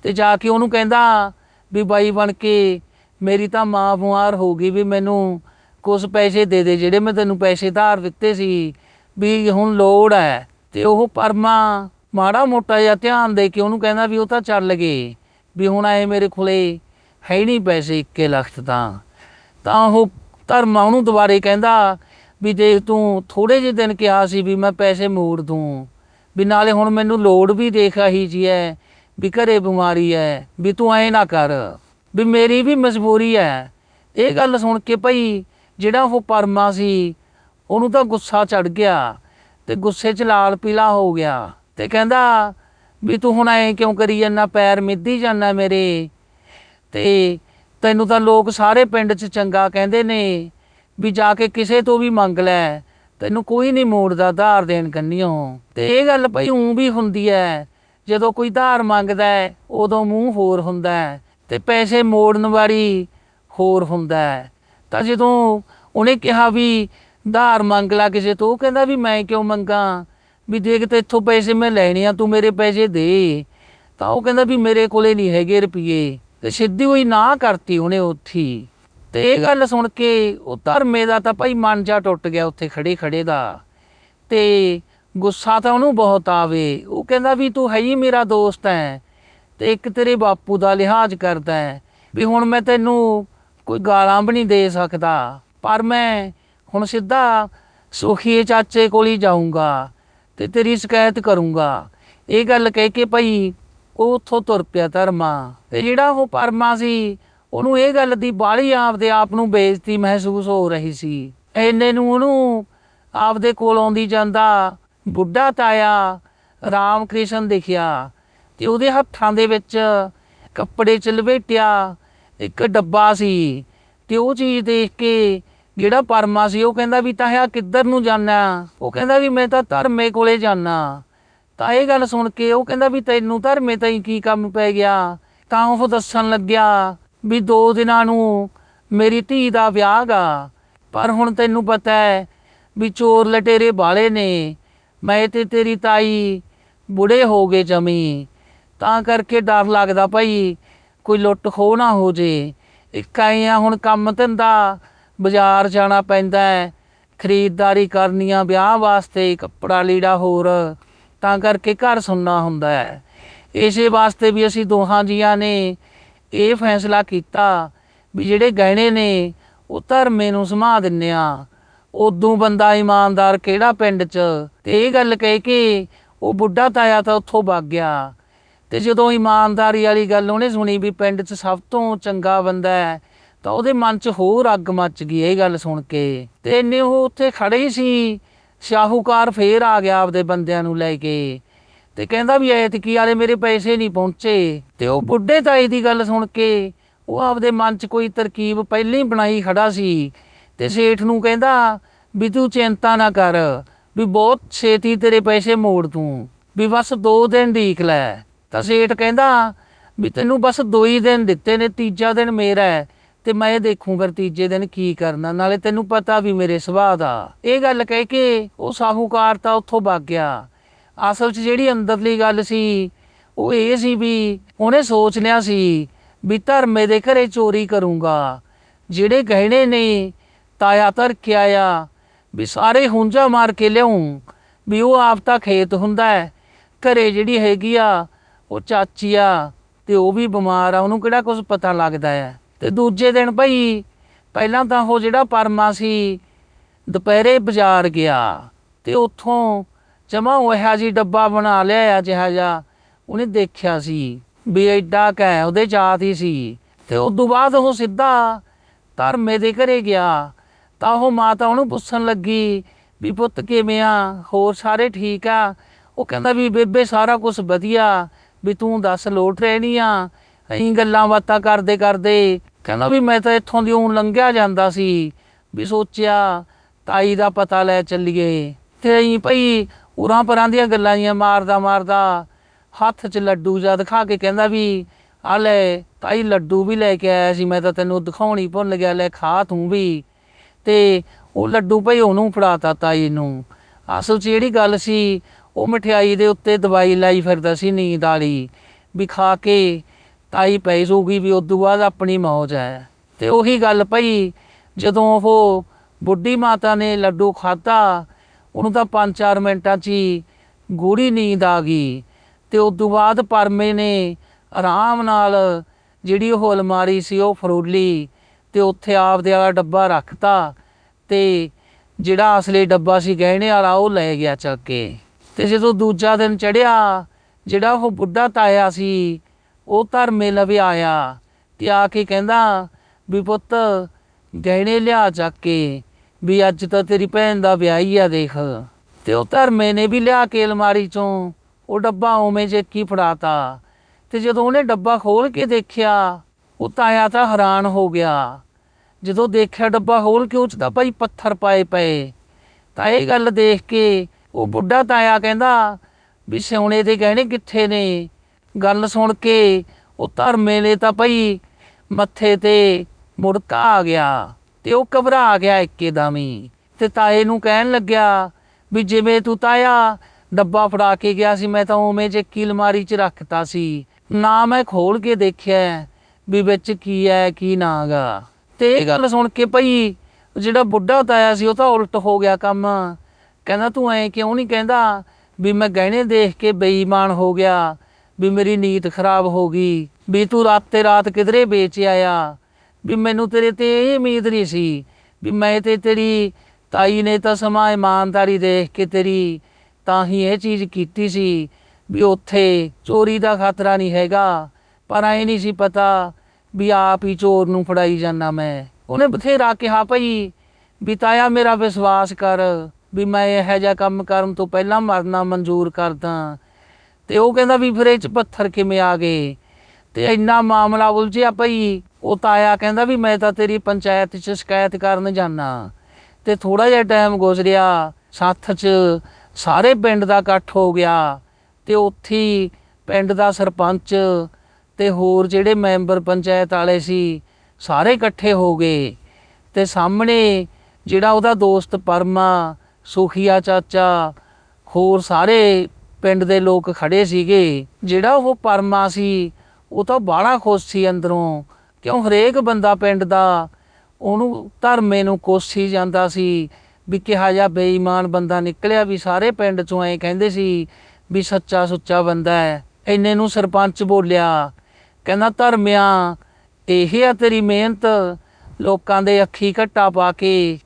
ਤੇ ਜਾ ਕੇ ਉਹਨੂੰ ਕਹਿੰਦਾ ਵੀ ਬਾਈ ਬਣ ਕੇ ਮੇਰੀ ਤਾਂ ਮਾਂ ਬਿਮਾਰ ਹੋ ਗਈ ਵੀ ਮੈਨੂੰ ਕੁਝ ਪੈਸੇ ਦੇ ਦੇ, ਜਿਹੜੇ ਮੈਂ ਤੈਨੂੰ ਪੈਸੇ ਧਾਰ ਦਿੱਤੇ ਸੀ ਵੀ ਹੁਣ ਲੋੜ ਹੈ। ਤੇ ਉਹ ਪਰਮਾ ਮਾੜਾ ਮੋਟਾ ਜਿਹਾ ਧਿਆਨ ਦੇ ਕੇ ਉਹਨੂੰ ਕਹਿੰਦਾ ਵੀ ਉਹ ਤਾਂ ਚੱਲ ਗਏ, ਵੀ ਹੁਣ ਆਏ ਮੇਰੇ ਕੋਲੇ ਹੈ ਨਹੀਂ ਪੈਸੇ 1 ਲੱਖ ਤਾਂ। ਤਾਂ ਉਹ ਧਰਮਾ ਉਹਨੂੰ ਦੁਬਾਰੇ ਕਹਿੰਦਾ ਵੀ ਦੇਖ ਤੂੰ ਥੋੜੇ ਜਿਹੇ ਦਿਨ ਕਿਹਾ ਸੀ ਵੀ ਮੈਂ ਪੈਸੇ ਮੋੜ ਦੂੰ ਵੀ ਨਾਲੇ ਹੁਣ ਮੈਨੂੰ ਲੋੜ ਵੀ ਦੇਖ ਆਹੀ ਜੀ ਹੈ ਵੀ ਘਰੇ ਬਿਮਾਰੀ ਹੈ ਵੀ ਤੂੰ ਐ ਨਾ ਕਰ, ਵੀ ਮੇਰੀ ਵੀ ਮਜਬੂਰੀ ਹੈ ਇਹ ਗੱਲ ਸੁਣ ਕੇ ਭਈ, ਜਿਹੜਾ ਉਹ ਪਰਮਾ ਸੀ, ਉਹਨੂੰ ਤਾਂ ਗੁੱਸਾ ਚੜ ਗਿਆ ਤੇ ਗੁੱਸੇ 'ਚ ਲਾਲ ਪੀਲਾ ਹੋ ਗਿਆ ਤੇ ਕਹਿੰਦਾ, ਵੀ ਤੂੰ ਹੁਣ ਐ ਕਿਉਂ ਕਰੀ ਜਾਂਦਾ, ਪੈਰ ਮਿੱਧੀ ਜਾਂਦਾ ਮੇਰੇ? ਤੇ ਤੈਨੂੰ ਤਾਂ ਲੋਕ ਸਾਰੇ ਪਿੰਡ 'ਚ ਚੰਗਾ ਕਹਿੰਦੇ ਨੇ, ਵੀ ਜਾ ਕੇ ਕਿਸੇ ਤੋਂ ਵੀ ਮੰਗ ਲੈ ਤੈਨੂੰ ਕੋਈ ਨਹੀਂ ਮੋੜਦਾ ਧਾਰ ਦੇਣ ਕੰਨਿਓ। ਤੇ ਇਹ ਗੱਲ ਭਈ ਉਂ ਵੀ ਹੁੰਦੀ ਐ? ਜਦੋਂ ਕੋਈ ਧਾਰ ਮੰਗਦਾ ਹੈ, ਉਦੋਂ ਮੂੰਹ ਹੋਰ ਹੁੰਦਾ ਹੈ ਤੇ ਪੈਸੇ ਮੋੜਨ ਵਾਲੀ ਹੋਰ ਹੁੰਦਾ ਹੈ। ਤਾਂ ਜਦੋਂ ਉਹਨੇ ਕਿਹਾ ਵੀ ਧਾਰ ਮੰਗ ਲਾ ਕਿਸੇ ਤੋਂ ਉਹ ਕਹਿੰਦਾ ਵੀ ਮੈਂ ਕਿਉਂ ਮੰਗਾ? ਵੀ ਦੇਖ ਤੇ ਇੱਥੋਂ ਪੈਸੇ ਮੈਂ ਲੈਣੇ ਆ ਤੂੰ ਮੇਰੇ ਪੈਸੇ ਦੇ। ਤਾਂ ਉਹ ਕਹਿੰਦਾ ਵੀ ਮੇਰੇ ਕੋਲੇ ਨਹੀਂ ਹੈਗੇ ਰੁਪਏ ਤੇ ਸਿੱਧੀ ਹੋਈ ਨਾ ਕਰਤੀ ਉਹਨੇ ਉੱਥੀ ਤੇ ਇਹ ਗੱਲ ਸੁਣ ਕੇ ਉਹ ਧਰਮੇ ਦਾ ਤਾਂ ਭਾਈ ਮਨ ਜਾ ਟੁੱਟ ਗਿਆ ਉੱਥੇ ਖੜੇ ਖੜੇ ਦਾ। ਤੇ ਗੁੱਸਾ ਤਾਂ ਉਹਨੂੰ ਬਹੁਤ ਆਵੇ। ਉਹ ਕਹਿੰਦਾ ਵੀ ਤੂੰ ਹੈ ਹੀ ਮੇਰਾ ਦੋਸਤ ਹੈ ਤੇ ਇੱਕ ਤੇਰੇ ਬਾਪੂ ਦਾ ਲਿਹਾਜ਼ ਕਰਦਾ ਹੈ ਵੀ ਹੁਣ ਮੈਂ ਤੈਨੂੰ ਕੋਈ ਗਾਲਾਂ ਵੀ ਨਹੀਂ ਦੇ ਸਕਦਾ। ਪਰ ਮੈਂ ਹੁਣ ਸਿੱਧਾ ਸੁਖੀਏ ਚਾਚੇ ਕੋਲ ਹੀ ਜਾਊਂਗਾ ਤੇ ਤੇਰੀ ਸ਼ਿਕਾਇਤ ਕਰੂੰਗਾ। ਇਹ ਗੱਲ ਕਹਿ ਕੇ ਭਾਈ ਉਹ ਉੱਥੋਂ ਤੁਰ ਪਿਆ ਧਰਮਾ। ਤੇ ਜਿਹੜਾ ਉਹ ਪਰਮਾ ਸੀ ਉਹਨੂੰ ਇਹ ਗੱਲ ਦੀ ਬਾਹਲੀ ਆਪਦੇ ਆਪ ਨੂੰ ਬੇਇੱਜ਼ਤੀ ਮਹਿਸੂਸ ਹੋ ਰਹੀ ਸੀ। ਐਨੇ ਨੂੰ ਉਹਨੂੰ ਆਪਦੇ ਕੋਲ ਆਉਂਦੀ ਜਾਂਦਾ, ਬੁੱਢਾ ਤਾਇਆ ਰਾਮ ਕ੍ਰਿਸ਼ਨ ਦਿਖਿਆ ਤੇ ਉਹਦੇ ਹੱਥਾਂ ਦੇ ਵਿੱਚ ਕੱਪੜੇ ਚ ਲਪੇਟਿਆ, ਇੱਕ ਡੱਬਾ ਸੀ ਤੇ ਉਹ ਚੀਜ਼ ਦੇਖ ਕੇ ਜਿਹੜਾ ਪਰਮਾ ਸੀ ਉਹ ਕਹਿੰਦਾ ਵੀ ਤਾਇਆ ਕਿੱਧਰ ਨੂੰ ਜਾਣਾ ਉਹ ਕਹਿੰਦਾ ਵੀ ਮੈਂ ਤਾਂ ਧਰਮੇ ਕੋਲੇ ਜਾਣਾ ਤਾਂ ਇਹ ਗੱਲ ਸੁਣ ਕੇ ਉਹ ਕਹਿੰਦਾ ਵੀ ਤੈਨੂੰ ਧਰਮੇ ਤਾਈ ਕੀ ਕੰਮ ਪੈ ਗਿਆ? ਤਾਂ ਉਹ ਦੱਸਣ ਲੱਗਿਆ ਵੀ ਦੋ ਦਿਨਾਂ ਨੂੰ ਮੇਰੀ ਧੀ ਦਾ ਵਿਆਹ ਗਾ। ਪਰ ਹੁਣ ਤੈਨੂੰ ਪਤਾ ਹੈ ਵੀ ਚੋਰ ਲਟੇਰੇ ਬਾਲੇ ਨੇ। ਮੈਂ ਤੇ ਤੇਰੀ ਤਾਈ ਬੁੜੇ ਹੋ ਗਏ ਜਮੀ। ਤਾਂ ਕਰਕੇ ਡਰ ਲੱਗਦਾ ਭਾਈ ਕੋਈ ਲੁੱਟ ਖੋਹ ਨਾ ਹੋ ਜੇ। ਇੱਕ ਆਏ ਆ ਹੁਣ ਕੰਮ ਧੰਦਾ ਬਾਜ਼ਾਰ ਜਾਣਾ ਪੈਂਦਾ ਹੈ। ਖਰੀਦਦਾਰੀ ਕਰਨੀ ਆ ਵਿਆਹ ਵਾਸਤੇ ਕੱਪੜਾ ਲੀੜਾ ਹੋਰ। ਤਾਂ ਕਰਕੇ ਘਰ ਸੁਣਨਾ ਹੁੰਦਾ ਹੈ। ਇਸੇ ਵਾਸਤੇ ਵੀ ਅਸੀਂ ਦੋਹਾਂ ਜੀਆਂ ਨੇ ਇਹ ਫੈਸਲਾ ਕੀਤਾ ਵੀ ਜਿਹੜੇ ਗਹਿਣੇ ਨੇ ਉਹ ਧਰਮੇ ਨੂੰ ਸਮਾ ਦਿੰਨੇ ਆ। ਉਦੋਂ ਬੰਦਾ ਇਮਾਨਦਾਰ ਕਿਹੜਾ ਪਿੰਡ 'ਚ? ਤੇ ਇਹ ਗੱਲ ਕਹਿ ਕੇ ਉਹ ਬੁੱਢਾ ਤਾਇਆ ਤਾਂ ਉੱਥੋਂ ਭੱਗ ਗਿਆ। ਤੇ ਜਦੋਂ ਇਮਾਨਦਾਰੀ ਵਾਲੀ ਗੱਲ ਉਹਨੇ ਸੁਣੀ ਵੀ ਪਿੰਡ 'ਚ ਸਭ ਤੋਂ ਚੰਗਾ ਬੰਦਾ ਹੈ, ਤਾਂ ਉਹਦੇ ਮਨ 'ਚ ਹੋਰ ਅੱਗ ਮੱਚ ਗਈ ਇਹ ਗੱਲ ਸੁਣ ਕੇ। ਤੇ ਇੰਨੇ ਉਹ ਉੱਥੇ ਖੜੇ ਹੀ ਸੀ, ਸ਼ਾਹੂਕਾਰ ਫੇਰ ਆ ਗਿਆ ਆਪਦੇ ਬੰਦਿਆਂ ਨੂੰ ਲੈ ਕੇ। ਤੇ ਕਹਿੰਦਾ ਵੀ ਐਤਕੀ ਵਾਲੇ ਮੇਰੇ ਪੈਸੇ ਨਹੀਂ ਪਹੁੰਚੇ। ਤੇ ਉਹ ਬੁੱਢੇ ਤਾਈ ਦੀ ਗੱਲ ਸੁਣ ਕੇ ਉਹ ਆਪਦੇ ਮਨ 'ਚ ਕੋਈ ਤਰਕੀਬ ਪਹਿਲਾਂ ਹੀ ਬਣਾਈ ਖੜਾ ਸੀ ਤੇ ਸੇਠ ਨੂੰ ਕਹਿੰਦਾ, ਵੀ ਤੂੰ ਚਿੰਤਾ ਨਾ ਕਰ, ਵੀ ਬਹੁਤ ਛੇਤੀ ਤੇਰੇ ਪੈਸੇ ਮੋੜ ਦੂੰ, ਵੀ ਬਸ 2 ਦਿਨ ਢੀਕ ਲੈ। ਤਾਂ ਸੇਠ ਕਹਿੰਦਾ, ਵੀ ਤੈਨੂੰ ਬਸ 2 ਹੀ ਦਿਨ ਦਿੱਤੇ ਨੇ, ਤੀਜਾ ਦਿਨ ਮੇਰਾ ਹੈ, ਤੇ ਮੈਂ ਇਹ ਦੇਖੂੰ ਫਿਰ ਤੀਜੇ ਦਿਨ ਕੀ ਕਰਨਾ, ਨਾਲੇ ਤੈਨੂੰ ਪਤਾ ਵੀ ਮੇਰੇ ਸੁਭਾਅ ਦਾ। ਇਹ ਗੱਲ ਕਹਿ ਕੇ ਉਹ ਸਾਹੂਕਾਰ ਤਾਂ ਉੱਥੋਂ ਭੱਗ ਗਿਆ। ਅਸਲ 'ਚ ਜਿਹੜੀ ਅੰਦਰਲੀ ਗੱਲ ਸੀ, ਉਹ ਇਹ ਸੀ ਵੀ ਉਹਨੇ ਸੋਚ ਲਿਆ ਸੀ ਵੀ ਧਰਮੇ ਦੇ ਘਰੇ ਚੋਰੀ ਕਰੂੰਗਾ। ਜਿਹੜੇ ਗਹਿਣੇ ਨੇ, ਤਾਇਆ ਧਰ ਕੇ ਆਇਆ, ਵੀ ਸਾਰੇ ਹੁੰਜਾ ਮਾਰ ਕੇ ਲਿਆਉਂ, ਵੀ ਉਹ ਆਪ ਤਾਂ ਖੇਤ ਹੁੰਦਾ ਹੈ। ਘਰੇ ਜਿਹੜੀ ਹੈਗੀ ਆ, ਉਹ ਚਾਚੀ ਆ, ਤੇ ਉਹ ਵੀ ਬਿਮਾਰ ਆ, ਉਹਨੂੰ ਕਿਹੜਾ ਕੁਝ ਪਤਾ ਲੱਗਦਾ ਹੈ। ਤੇ ਦੂਜੇ ਦਿਨ ਭਾਈ, ਪਹਿਲਾਂ ਤਾਂ ਉਹ ਜਿਹੜਾ ਪਰਮਾ ਸੀ, ਦੁਪਹਿਰੇ ਬਾਜ਼ਾਰ ਗਿਆ, ਤੇ ਉੱਥੋਂ ਜਮਾ ਉਹ ਜੀ ਡੱਬਾ ਬਣਾ ਲਿਆ ਜਿਹਾ ਜਾ ਉਹਨੇ ਦੇਖਿਆ ਸੀ ਵੀ ਐਡਾ ਕੈ ਉਹਦੇ ਜਾਤ ਹੀ ਸੀ। ਤੇ ਉਸ ਤੋਂ ਬਾਅਦ ਉਹ ਸਿੱਧਾ ਧਰਮੇ ਦੇ ਘਰੇ ਗਿਆ। ਤਾਂ ਉਹ ਮਾਤਾ ਉਹਨੂੰ ਪੁੱਛਣ ਲੱਗੀ ਵੀ ਪੁੱਤ ਕਿਵੇਂ ਆ? ਹੋਰ ਸਾਰੇ ਠੀਕ ਆ? ਉਹ ਕਹਿੰਦਾ ਵੀ ਬੇਬੇ ਸਾਰਾ ਕੁਝ ਵਧੀਆ। ਵੀ ਤੂੰ ਦੱਸ, ਲੋਟ ਰਹਿਣੀ ਆ? ਅਸੀਂ ਗੱਲਾਂ ਬਾਤਾਂ ਕਰਦੇ ਕਰਦੇ ਕਹਿੰਦਾ ਵੀ ਮੈਂ ਤਾਂ ਇੱਥੋਂ ਦੀ ਉਂ ਲੰਘਿਆ ਜਾਂਦਾ ਸੀ। ਵੀ ਸੋਚਿਆ ਤਾਈ ਦਾ ਪਤਾ ਲੈ ਚੱਲੀਏ। ਤੇ ਅਸੀਂ ਭਈ ਉਰਾਂ ਪਰਾਂ ਦੀਆਂ ਗੱਲਾਂ ਜੀਆਂ ਮਾਰਦਾ ਮਾਰਦਾ ਹੱਥ 'ਚ ਲੱਡੂ ਜਾਂ ਦਿਖਾ ਕੇ ਕਹਿੰਦਾ ਵੀ, ਆ ਲੈ, ਤਾਈ ਲੱਡੂ ਵੀ ਲੈ ਕੇ ਆਇਆ ਸੀ, ਮੈਂ ਤਾਂ ਤੈਨੂੰ ਦਿਖਾਉਣੀ ਭੁੱਲ ਗਿਆ, ਲੈ ਖਾ ਤੂੰ ਵੀ। ਤੇ ਉਹ ਲੱਡੂ ਭਈ ਉਹਨੂੰ ਫੜਾਤਾ ਤਾਈ ਨੂੰ। ਅਸਲ 'ਚ ਜਿਹੜੀ ਗੱਲ ਸੀ, ਉਹ ਮਠਿਆਈ ਦੇ ਉੱਤੇ ਦਵਾਈ ਲਾਈ ਫਿਰਦਾ ਸੀ ਨੀਂਦ ਵਾਲੀ, ਵੀ ਖਾ ਕੇ ਤਾਈ ਪੈ ਸੂਗੀ ਵੀ ਉਦੋਂ ਬਾਅਦ ਆਪਣੀ ਮੌਜ ਹੈ। ਤੇ ਉਹੀ ਗੱਲ ਭਈ, ਜਦੋਂ ਉਹ ਬੁੱਢੀ ਮਾਤਾ ਨੇ ਲੱਡੂ ਖਾਧਾ ਉਹਨੂੰ ਤਾਂ 5-4 ਮਿੰਟਾਂ 'ਚ ਹੀ ਗੂੜੀ ਨੀਂਦ ਆ ਗਈ ਤੇ ਤੋਂ ਬਾਅਦ ਪਰਮੇ ਨੇ ਆਰਾਮ ਨਾਲ ਜਿਹੜੀ ਉਹ ਅਲਮਾਰੀ ਸੀ ਉਹ ਫਰੋਲੀ ਤੇ ਉੱਥੇ ਆਪਦੇ ਵਾਲਾ ਡੱਬਾ ਰੱਖਤਾ ਤੇ ਜਿਹੜਾ ਅਸਲੀ ਡੱਬਾ ਸੀ ਗਹਿਣੇ ਵਾਲਾ ਉਹ ਲੈ ਗਿਆ ਚੱਕ ਕੇ। ਤੇ ਜਦੋਂ ਦੂਜਾ ਦਿਨ ਚੜਿਆ ਜਿਹੜਾ ਉਹ ਬੁੱਢਾ ਤਾਇਆ ਸੀ, ਉਹ ਧਰਮੇ ਲਵੇ ਆਇਆ ਤੇ ਆ ਕੇ ਕਹਿੰਦਾ ਵੀ ਪੁੱਤ ਗਹਿਣੇ ਲਿਆ ਚੱਕ ਕੇ। ਵੀ ਅੱਜ ਤਾਂ ਤੇਰੀ ਭੈਣ ਦਾ ਵਿਆਹ ਹੀ ਆ ਦੇਖ। ਤੇ ਉਹ ਧਰਮੇ ਨੇ ਵੀ ਲਿਆ ਕੇ ਅਲਮਾਰੀ ਚੋਂ। ਉਹ ਡੱਬਾ ਉਵੇਂ ਜੇ ਕੀ ਫੜਾਤਾ। ਤੇ ਜਦੋਂ ਉਹਨੇ ਡੱਬਾ ਖੋਲ ਕੇ ਦੇਖਿਆ, ਉਹ ਤਾਇਆ ਤਾਂ ਹੈਰਾਨ ਹੋ ਗਿਆ। ਜਦੋਂ ਦੇਖਿਆ ਡੱਬਾ ਖੋਲ ਕੇ, ਉਹ 'ਚ ਤਾਂ ਭਾਈ ਪੱਥਰ ਪਾਏ ਪਏ। ਤਾਂ ਇਹ ਗੱਲ ਦੇਖ ਕੇ ਉਹ ਬੁੱਢਾ ਤਾਇਆ ਕਹਿੰਦਾ ਵੀ ਸੋਨੇ ਦੇ ਗਹਿਣੇ ਕਿੱਥੇ ਨੇ? ਗੱਲ ਸੁਣ ਕੇ ਉਹ ਧਰਮੇ ਨੇ ਤਾਂ ਭਾਈ ਮੱਥੇ ਤੇ ਮੁੜਕਾ ਆ ਗਿਆ। ਤੇ ਉਹ ਘਬਰਾ ਗਿਆ ਇੱਕਦਮ ਹੀ ਤੇ ਤਾਏ ਨੂੰ ਕਹਿਣ ਲੱਗਿਆ ਵੀ ਜਿਵੇਂ ਤੂੰ ਤਾਇਆ ਡੱਬਾ ਫੜਾ ਕੇ ਗਿਆ ਸੀ, ਮੈਂ ਤਾਂ ਉਵੇਂ ਜੇ ਕੀ ਅਲਮਾਰੀ 'ਚ ਰੱਖਤਾ ਸੀ। ਨਾ ਮੈਂ ਖੋਲ ਕੇ ਦੇਖਿਆ ਵੀ ਵਿੱਚ ਕੀ ਹੈ ਕੀ ਨਾ ਗਾ ਤੇ ਇਹ ਗੱਲ ਸੁਣ ਕੇ ਭਈ, ਜਿਹੜਾ ਬੁੱਢਾ ਤਾਇਆ ਸੀ, ਉਹ ਤਾਂ ਉਲਟ ਹੋ ਗਿਆ ਕੰਮ। ਕਹਿੰਦਾ, ਤੂੰ ਐ ਕਿਉਂ ਨਹੀਂ ਕਹਿੰਦਾ ਵੀ ਮੈਂ ਗਹਿਣੇ ਦੇਖ ਕੇ ਬੇਈਮਾਨ ਹੋ ਗਿਆ, ਵੀ ਮੇਰੀ ਨੀਤ ਖਰਾਬ ਹੋ ਗਈ, ਵੀ ਤੂੰ ਰਾਤੇ ਰਾਤ ਕਿਧਰੇ ਵੇਚ ਆਇਆ? ਵੀ ਮੈਨੂੰ ਤੇਰੇ ਤੇ ਇਹ ਉਮੀਦ ਨਹੀਂ ਸੀ ਵੀ ਮੈਂ ਤੇ ਤੇਰੀ ਤਾਈ ਨੇ ਤਾਂ ਸਮਾਂ ਇਮਾਨਦਾਰੀ ਦੇਖ ਕੇ ਤੇਰੀ ਤਾਂ ਹੀ ਇਹ ਚੀਜ਼ ਕੀਤੀ ਸੀ ਵੀ ਉੱਥੇ ਚੋਰੀ ਦਾ ਖਤਰਾ ਨਹੀਂ ਹੈਗਾ। ਪਰ ਐ ਨਹੀਂ ਸੀ ਪਤਾ ਵੀ ਆਪ ਹੀ ਚੋਰ ਨੂੰ ਫੜਾਈ ਜਾਂਦਾ ਮੈਂ। ਉਹਨੇ ਬਥੇਰਾ ਕਿਹਾ ਭਈ, ਵੀ ਤਾਇਆ ਮੇਰਾ ਵਿਸ਼ਵਾਸ ਕਰ ਵੀ ਮੈਂ ਇਹੋ ਜਿਹਾ ਕੰਮ ਕਰਨ ਤੋਂ ਪਹਿਲਾਂ ਮਰਨਾ ਮਨਜ਼ੂਰ ਕਰਦਾ। ਤੇ ਉਹ ਕਹਿੰਦਾ ਵੀ ਫਿਰ ਇਹ ਚ ਪੱਥਰ ਕਿਵੇਂ ਆ ਗਏ? ਤੇ ਇੰਨਾ ਮਾਮਲਾ ਉਲਝਿਆ ਭਈ ਉਹ ਤਾਇਆ ਕਹਿੰਦਾ ਵੀ ਮੈਂ ਤਾਂ ਤੇਰੀ ਪੰਚਾਇਤ 'ਚ ਸ਼ਿਕਾਇਤ ਕਰਨ ਜਾਣਾ ਤੇ ਥੋੜਾ ਜਿਹਾ ਟਾਈਮ ਗੁਜ਼ਰਿਆ, ਸੱਥ 'ਚ ਸਾਰੇ ਪਿੰਡ ਦਾ ਇਕੱਠ ਹੋ ਗਿਆ। ਤੇ ਉੱਥੇ ਪਿੰਡ ਦਾ ਸਰਪੰਚ ਤੇ ਹੋਰ ਜਿਹੜੇ ਮੈਂਬਰ ਪੰਚਾਇਤ ਵਾਲੇ ਸੀ, ਸਾਰੇ ਇਕੱਠੇ ਹੋ ਗਏ। ਤੇ ਸਾਹਮਣੇ ਜਿਹੜਾ ਉਹਦਾ ਦੋਸਤ ਪਰਮਾ, ਸੁਖੀਆ ਚਾਚਾ, ਹੋਰ ਸਾਰੇ ਪਿੰਡ ਦੇ ਲੋਕ ਖੜੇ ਸੀਗੇ, ਜਿਹੜਾ ਉਹ ਪਰਮਾ ਸੀ, ਉਹ ਤਾਂ ਬਾਹਲਾ ਖੁਸ਼ ਸੀ ਅੰਦਰੋਂ। ਕਿਉਂ ਹਰੇਕ ਬੰਦਾ ਪਿੰਡ ਦਾ ਉਹਨੂੰ ਧਰਮੇ ਨੂੰ ਕੋਸੀ ਜਾਂਦਾ ਸੀ ਵੀ ਕਿਹਾ ਜਾ ਬੇਈਮਾਨ ਬੰਦਾ ਨਿਕਲਿਆ ਵੀ ਸਾਰੇ ਪਿੰਡ ਚੋਂ ਐ ਕਹਿੰਦੇ ਸੀ ਵੀ ਸੱਚਾ ਸੁੱਚਾ ਬੰਦਾ ਹੈ। ਇੰਨੇ ਨੂੰ ਸਰਪੰਚ ਬੋਲਿਆ। ਕਹਿੰਦਾ ਧਰਮਿਆ, ਇਹ ਆ ਤੇਰੀ ਮਿਹਨਤ, ਲੋਕਾਂ ਦੇ ਅੱਖੀ ਘੱਟਾ ਪਾ ਕੇ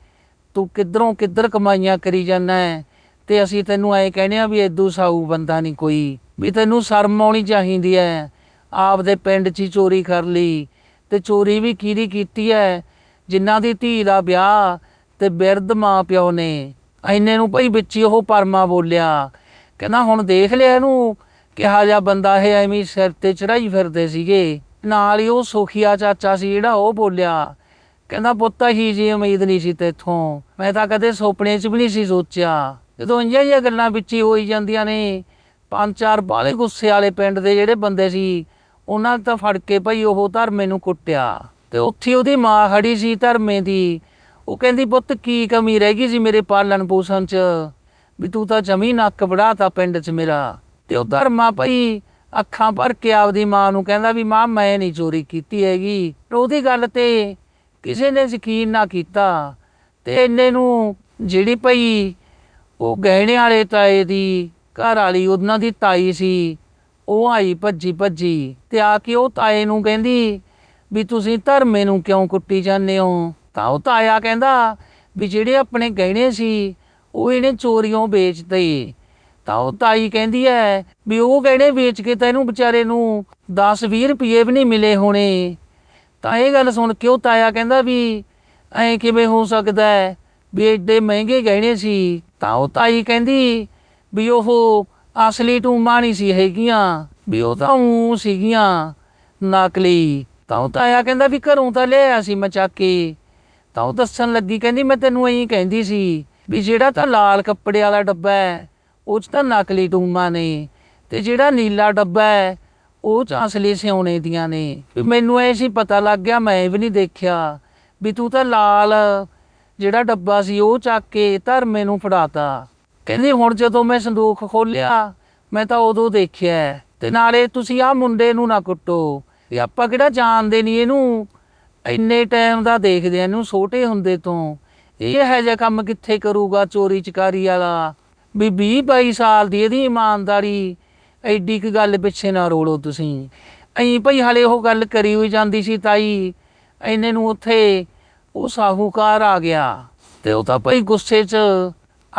ਤੂੰ ਕਿੱਧਰੋਂ ਕਿੱਧਰ ਕਮਾਈਆਂ ਕਰੀ ਜਾਂਦਾ ਹੈ ਤੇ ਅਸੀਂ ਤੈਨੂੰ ਐ ਕਹਿੰਦੇ ਆ ਵੀ ਏਦੂ ਸਾਊ ਬੰਦਾ ਨਹੀਂ ਕੋਈ, ਵੀ ਤੈਨੂੰ ਸ਼ਰਮ ਆਉਣੀ ਚਾਹੀਦੀ ਐ ਆਪਦੇ ਪਿੰਡ 'ਚ ਹੀ ਚੋਰੀ ਕਰ ਲਈ। ਤੇ ਚੋਰੀ ਵੀ ਕਿਹਦੀ ਕੀਤੀ ਹੈ ਜਿਨ੍ਹਾਂ ਦੀ ਧੀ ਦਾ ਵਿਆਹ ਤੇ ਬਿਰਧ ਮਾਂ ਪਿਓ ਨੇ। ਐਨੇ ਨੂੰ ਭਾਈ ਵਿੱਚ ਹੀ ਉਹ ਪਰਮਾ ਬੋਲਿਆ। ਕਹਿੰਦਾ, ਹੁਣ ਦੇਖ ਲਿਆ ਇਹਨੂੰ, ਕਿਹਾ ਜਾ ਬੰਦਾ ਇਹ ਐਵੇਂ ਸਿਰ ਤੇ ਚੜਾਈ ਫਿਰਦੇ ਸੀਗੇ। ਨਾਲ ਹੀ ਉਹ ਸੁਖੀਆ ਚਾਚਾ ਸੀ ਜਿਹੜਾ ਉਹ ਬੋਲਿਆ, ਕਹਿੰਦਾ, ਪੁੱਤ ਹੀ ਜੀ ਉਮੀਦ ਨਹੀਂ ਸੀ ਤੇਥੋਂ। ਮੈਂ ਤਾਂ ਕਦੇ ਸੁਪਨੇ 'ਚ ਵੀ ਨਹੀਂ ਸੀ ਸੋਚਿਆ। ਜਦੋਂ ਇੰਜੀਆਂ ਜਿਹੀਆਂ ਗੱਲਾਂ ਵਿੱਚ ਹੀ ਹੋਈ ਜਾਂਦੀਆਂ ਨੇ, ਪੰਜ ਚਾਰ ਬਾਲੇ ਗੁੱਸੇ ਵਾਲੇ ਪਿੰਡ ਦੇ ਜਿਹੜੇ ਬੰਦੇ ਸੀ ਉਹਨਾਂ ਤਾਂ ਫੜ ਕੇ ਭਾਈ ਉਹ ਧਰਮੇ ਨੂੰ ਕੁੱਟਿਆ। ਤੇ ਉੱਥੇ ਉਹਦੀ ਮਾਂ ਖੜੀ ਸੀ ਧਰਮੇ ਦੀ। ਉਹ ਕਹਿੰਦੀ, ਪੁੱਤ, ਕੀ ਕਮੀ ਰਹਿ ਗਈ ਸੀ ਮੇਰੇ ਪਾਲਣ ਪੋਸ਼ਣ 'ਚ? ਵੀ ਤੂੰ ਤਾਂ ਜਮੀ ਨੱਕ ਵੜਾਤਾ ਪਿੰਡ 'ਚ ਮੇਰਾ। ਤੇ ਉਹ ਧਰਮਾ ਭਾਈ ਅੱਖਾਂ ਭਰ ਕੇ ਆਪਦੀ ਮਾਂ ਨੂੰ ਕਹਿੰਦਾ ਵੀ, ਮਾਂ, ਮੈਂ ਨਹੀਂ ਚੋਰੀ ਕੀਤੀ ਹੈਗੀ। ਪਰ ਉਹਦੀ ਗੱਲ ਤੇ ਕਿਸੇ ਨੇ ਯਕੀਨ ਨਾ ਕੀਤਾ। ਤੇ ਇੰਨੇ ਨੂੰ ਜਿਹੜੀ ਭਈ ਉਹ ਗਹਿਣੇ ਵਾਲੇ ਤਾਏ ਦੀ ਘਰ ਵਾਲੀ ਉਹਨਾਂ ਦੀ ਤਾਈ ਸੀ ਉਹ ਆਈ ਭੱਜੀ ਭੱਜੀ ਤੇ ਆ ਕੇ ਉਹ ਤਾਏ ਨੂੰ ਕਹਿੰਦੀ ਵੀ ਤੁਸੀਂ ਧਰਮੇ ਨੂੰ ਕਿਉਂ ਕੁੱਟੀ ਜਾਂਦੇ ਹੋ? ਤਾਂ ਉਹ ਤਾਇਆ ਕਹਿੰਦਾ ਵੀ ਜਿਹੜੇ ਆਪਣੇ ਗਹਿਣੇ ਸੀ, ਉਹ ਇਹਨੇ ਚੋਰੀਆਂ ਵੇਚਦੇ ਤਾਂ ਉਹ ਤਾਈ ਕਹਿੰਦੀ ਐ ਵੀ ਉਹ ਗਹਿਣੇ ਵੇਚ ਕੇ ਤਾਂ ਇਹਨੂੰ ਵਿਚਾਰੇ ਨੂੰ 10-20 ਰੁਪਏ ਵੀ ਨਹੀਂ ਮਿਲੇ ਹੋਣੇ। ਤਾਂ ਇਹ ਗੱਲ ਸੁਣ ਕੇ ਉਹ ਤਾਇਆ ਕਹਿੰਦਾ ਵੀ ਐ ਕਿਵੇਂ ਹੋ ਸਕਦਾ ਹੈ ਵੀ ਏਡੇ ਮਹਿੰਗੇ ਗਹਿਣੇ ਸੀ? ਤਾਂ ਉਹ ਤਾਈ ਕਹਿੰਦੀ ਵੀ ਉਹ ਅਸਲੀ ਟੂਮਾਂ ਨਹੀਂ ਸੀ ਹੈਗੀਆਂ ਵੀ ਉਹ ਤਾਂ ਉਹ ਸੀਗੀਆਂ ਨਕਲੀ। ਤਾਂ ਉਹ ਤਾਇਆ ਕਹਿੰਦਾ ਵੀ ਘਰੋਂ ਤਾਂ ਲਿਆਇਆ ਸੀ ਮੈਂ ਚੱਕ ਕੇ। ਤਾਂ ਉਹ ਦੱਸਣ ਲੱਗੀ ਕਹਿੰਦੀ ਮੈਂ ਤੈਨੂੰ ਐਂ ਕਹਿੰਦੀ ਸੀ ਵੀ ਜਿਹੜਾ ਤਾਂ ਲਾਲ ਕੱਪੜੇ ਵਾਲਾ ਡੱਬਾ ਹੈ ਉਹ 'ਚ ਤਾਂ ਨਕਲੀ ਟੂਮਾਂ ਨੇ ਤੇ ਜਿਹੜਾ ਨੀਲਾ ਡੱਬਾ ਹੈ ਉਹ 'ਚ ਅਸਲੀ ਸਿਉਣੇ ਦੀਆਂ ਨੇ। ਮੈਨੂੰ ਐ ਸੀ ਪਤਾ ਲੱਗ ਗਿਆ ਮੈਂ ਵੀ ਨਹੀਂ ਦੇਖਿਆ ਵੀ ਤੂੰ ਤਾਂ ਲਾਲ ਜਿਹੜਾ ਡੱਬਾ ਸੀ ਉਹ ਚੱਕ ਕੇ ਧਰਮੇ ਨੂੰ ਫੜਾਤਾ। ਕਹਿੰਦੀ, ਹੁਣ ਜਦੋਂ ਮੈਂ ਸੰਦੂਖ ਖੋਲਿਆ, ਮੈਂ ਤਾਂ ਉਦੋਂ ਦੇਖਿਆ ਤੇ ਨਾਲੇ ਤੁਸੀਂ ਆਹ ਮੁੰਡੇ ਨੂੰ ਨਾ ਕੁੱਟੋ। ਵੀ ਆਪਾਂ ਕਿਹੜਾ ਜਾਣਦੇ ਨਹੀਂ ਇਹਨੂੰ? ਇੰਨੇ ਟਾਈਮ ਦਾ ਦੇਖਦੇ ਆ ਇਹਨੂੰ ਛੋਟੇ ਹੁੰਦੇ ਤੋਂ। ਇਹ ਹੈ ਜਿਹਾ ਕੰਮ ਕਿੱਥੇ ਕਰੂਗਾ ਚੋਰੀ ਚਕਾਰੀ ਵਾਲਾ? ਵੀ 20 22 ਸਾਲ ਦੀ ਇਹਦੀ ਇਮਾਨਦਾਰੀ, ਐਡੀ ਕੁ ਗੱਲ ਪਿੱਛੇ ਨਾ ਰੋਲੋ ਤੁਸੀਂ। ਐਂ ਭਈ ਹਲੇ ਉਹ ਗੱਲ ਕਰੀ ਹੋਈ ਜਾਂਦੀ ਸੀ ਤਾਈ। ਐਨੇ ਨੂੰ ਉੱਥੇ ਉਹ ਸਾਹੂਕਾਰ ਆ ਗਿਆ। ਤੇ ਉਹ ਤਾਂ ਭਈ ਗੁੱਸੇ 'ਚ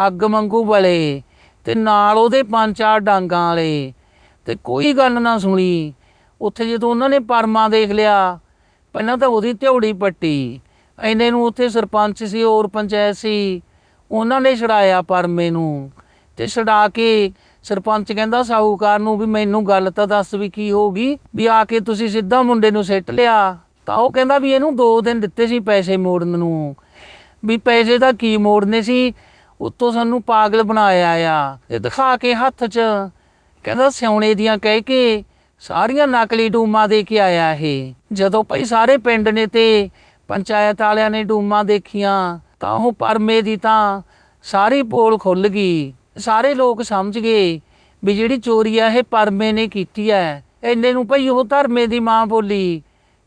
ਅੱਗ ਮੰਗੂ ਬਲੇ ਤੇ ਨਾਲ ਉਹਦੇ ਪੰਜ ਚਾਰ ਡਾਂਗਾਂ ਵਾਲੇ। ਤੇ ਕੋਈ ਗੱਲ ਨਾ ਸੁਣੀ। ਉੱਥੇ ਜਦੋਂ ਉਹਨਾਂ ਨੇ ਪਰਮਾ ਦੇਖ ਲਿਆ, ਪਹਿਲਾਂ ਤਾਂ ਉਹਦੀ ਧਿਉੜੀ ਪੱਟੀ। ਐਨੇ ਨੂੰ ਉੱਥੇ ਸਰਪੰਚ ਸੀ, ਹੋਰ ਪੰਚਾਇਤ ਸੀ। ਉਹਨਾਂ ਨੇ ਛੜਾਇਆ ਪਰਮੇ ਨੂੰ। ਤੇ ਛਡਾ ਕੇ ਸਰਪੰਚ ਕਹਿੰਦਾ ਸਾਹੂਕਾਰ ਨੂੰ ਵੀ ਮੈਨੂੰ ਗੱਲ ਤਾਂ ਦੱਸ ਵੀ ਕੀ ਹੋਗੀ ਵੀ ਆ ਕੇ ਤੁਸੀਂ ਸਿੱਧਾ ਮੁੰਡੇ ਨੂੰ ਸਿੱਟ ਲਿਆ। ਤਾਂ ਉਹ ਕਹਿੰਦਾ ਵੀ ਇਹਨੂੰ 2 ਦਿਨ ਦਿੱਤੇ ਸੀ ਪੈਸੇ ਮੋੜਨ ਨੂੰ। ਵੀ ਪੈਸੇ ਤਾਂ ਕੀ ਮੋੜਨੇ ਸੀ? ਉੱਤੋਂ ਸਾਨੂੰ ਪਾਗਲ ਬਣਾਇਆ ਆ ਤੇ ਦਿਖਾ ਕੇ ਹੱਥ 'ਚ। ਕਹਿੰਦਾ, ਸਿਉਣੇ ਦੀਆਂ ਕਹਿ ਕੇ ਸਾਰੀਆਂ ਨਕਲੀ ਡੂਮਾਂ ਦੇ ਕੇ ਆਇਆ ਇਹ। ਜਦੋਂ ਭਾਈ ਸਾਰੇ ਪਿੰਡ ਨੇ ਤੇ ਪੰਚਾਇਤ ਵਾਲਿਆਂ ਨੇ ਡੂਮਾਂ ਦੇਖੀਆਂ, ਤਾਂ ਉਹ ਪਰਮੇ ਦੀ ਤਾਂ ਸਾਰੀ ਪੋਲ ਖੁੱਲ ਗਈ। ਸਾਰੇ ਲੋਕ ਸਮਝ ਗਏ ਵੀ ਜਿਹੜੀ ਚੋਰੀ ਆ ਇਹ ਪਰਮੇ ਨੇ ਕੀਤੀ ਹੈ ਇੰਨੇ ਨੂੰ ਭਾਈ ਉਹ ਧਰਮੇ ਦੀ ਮਾਂ ਬੋਲੀ।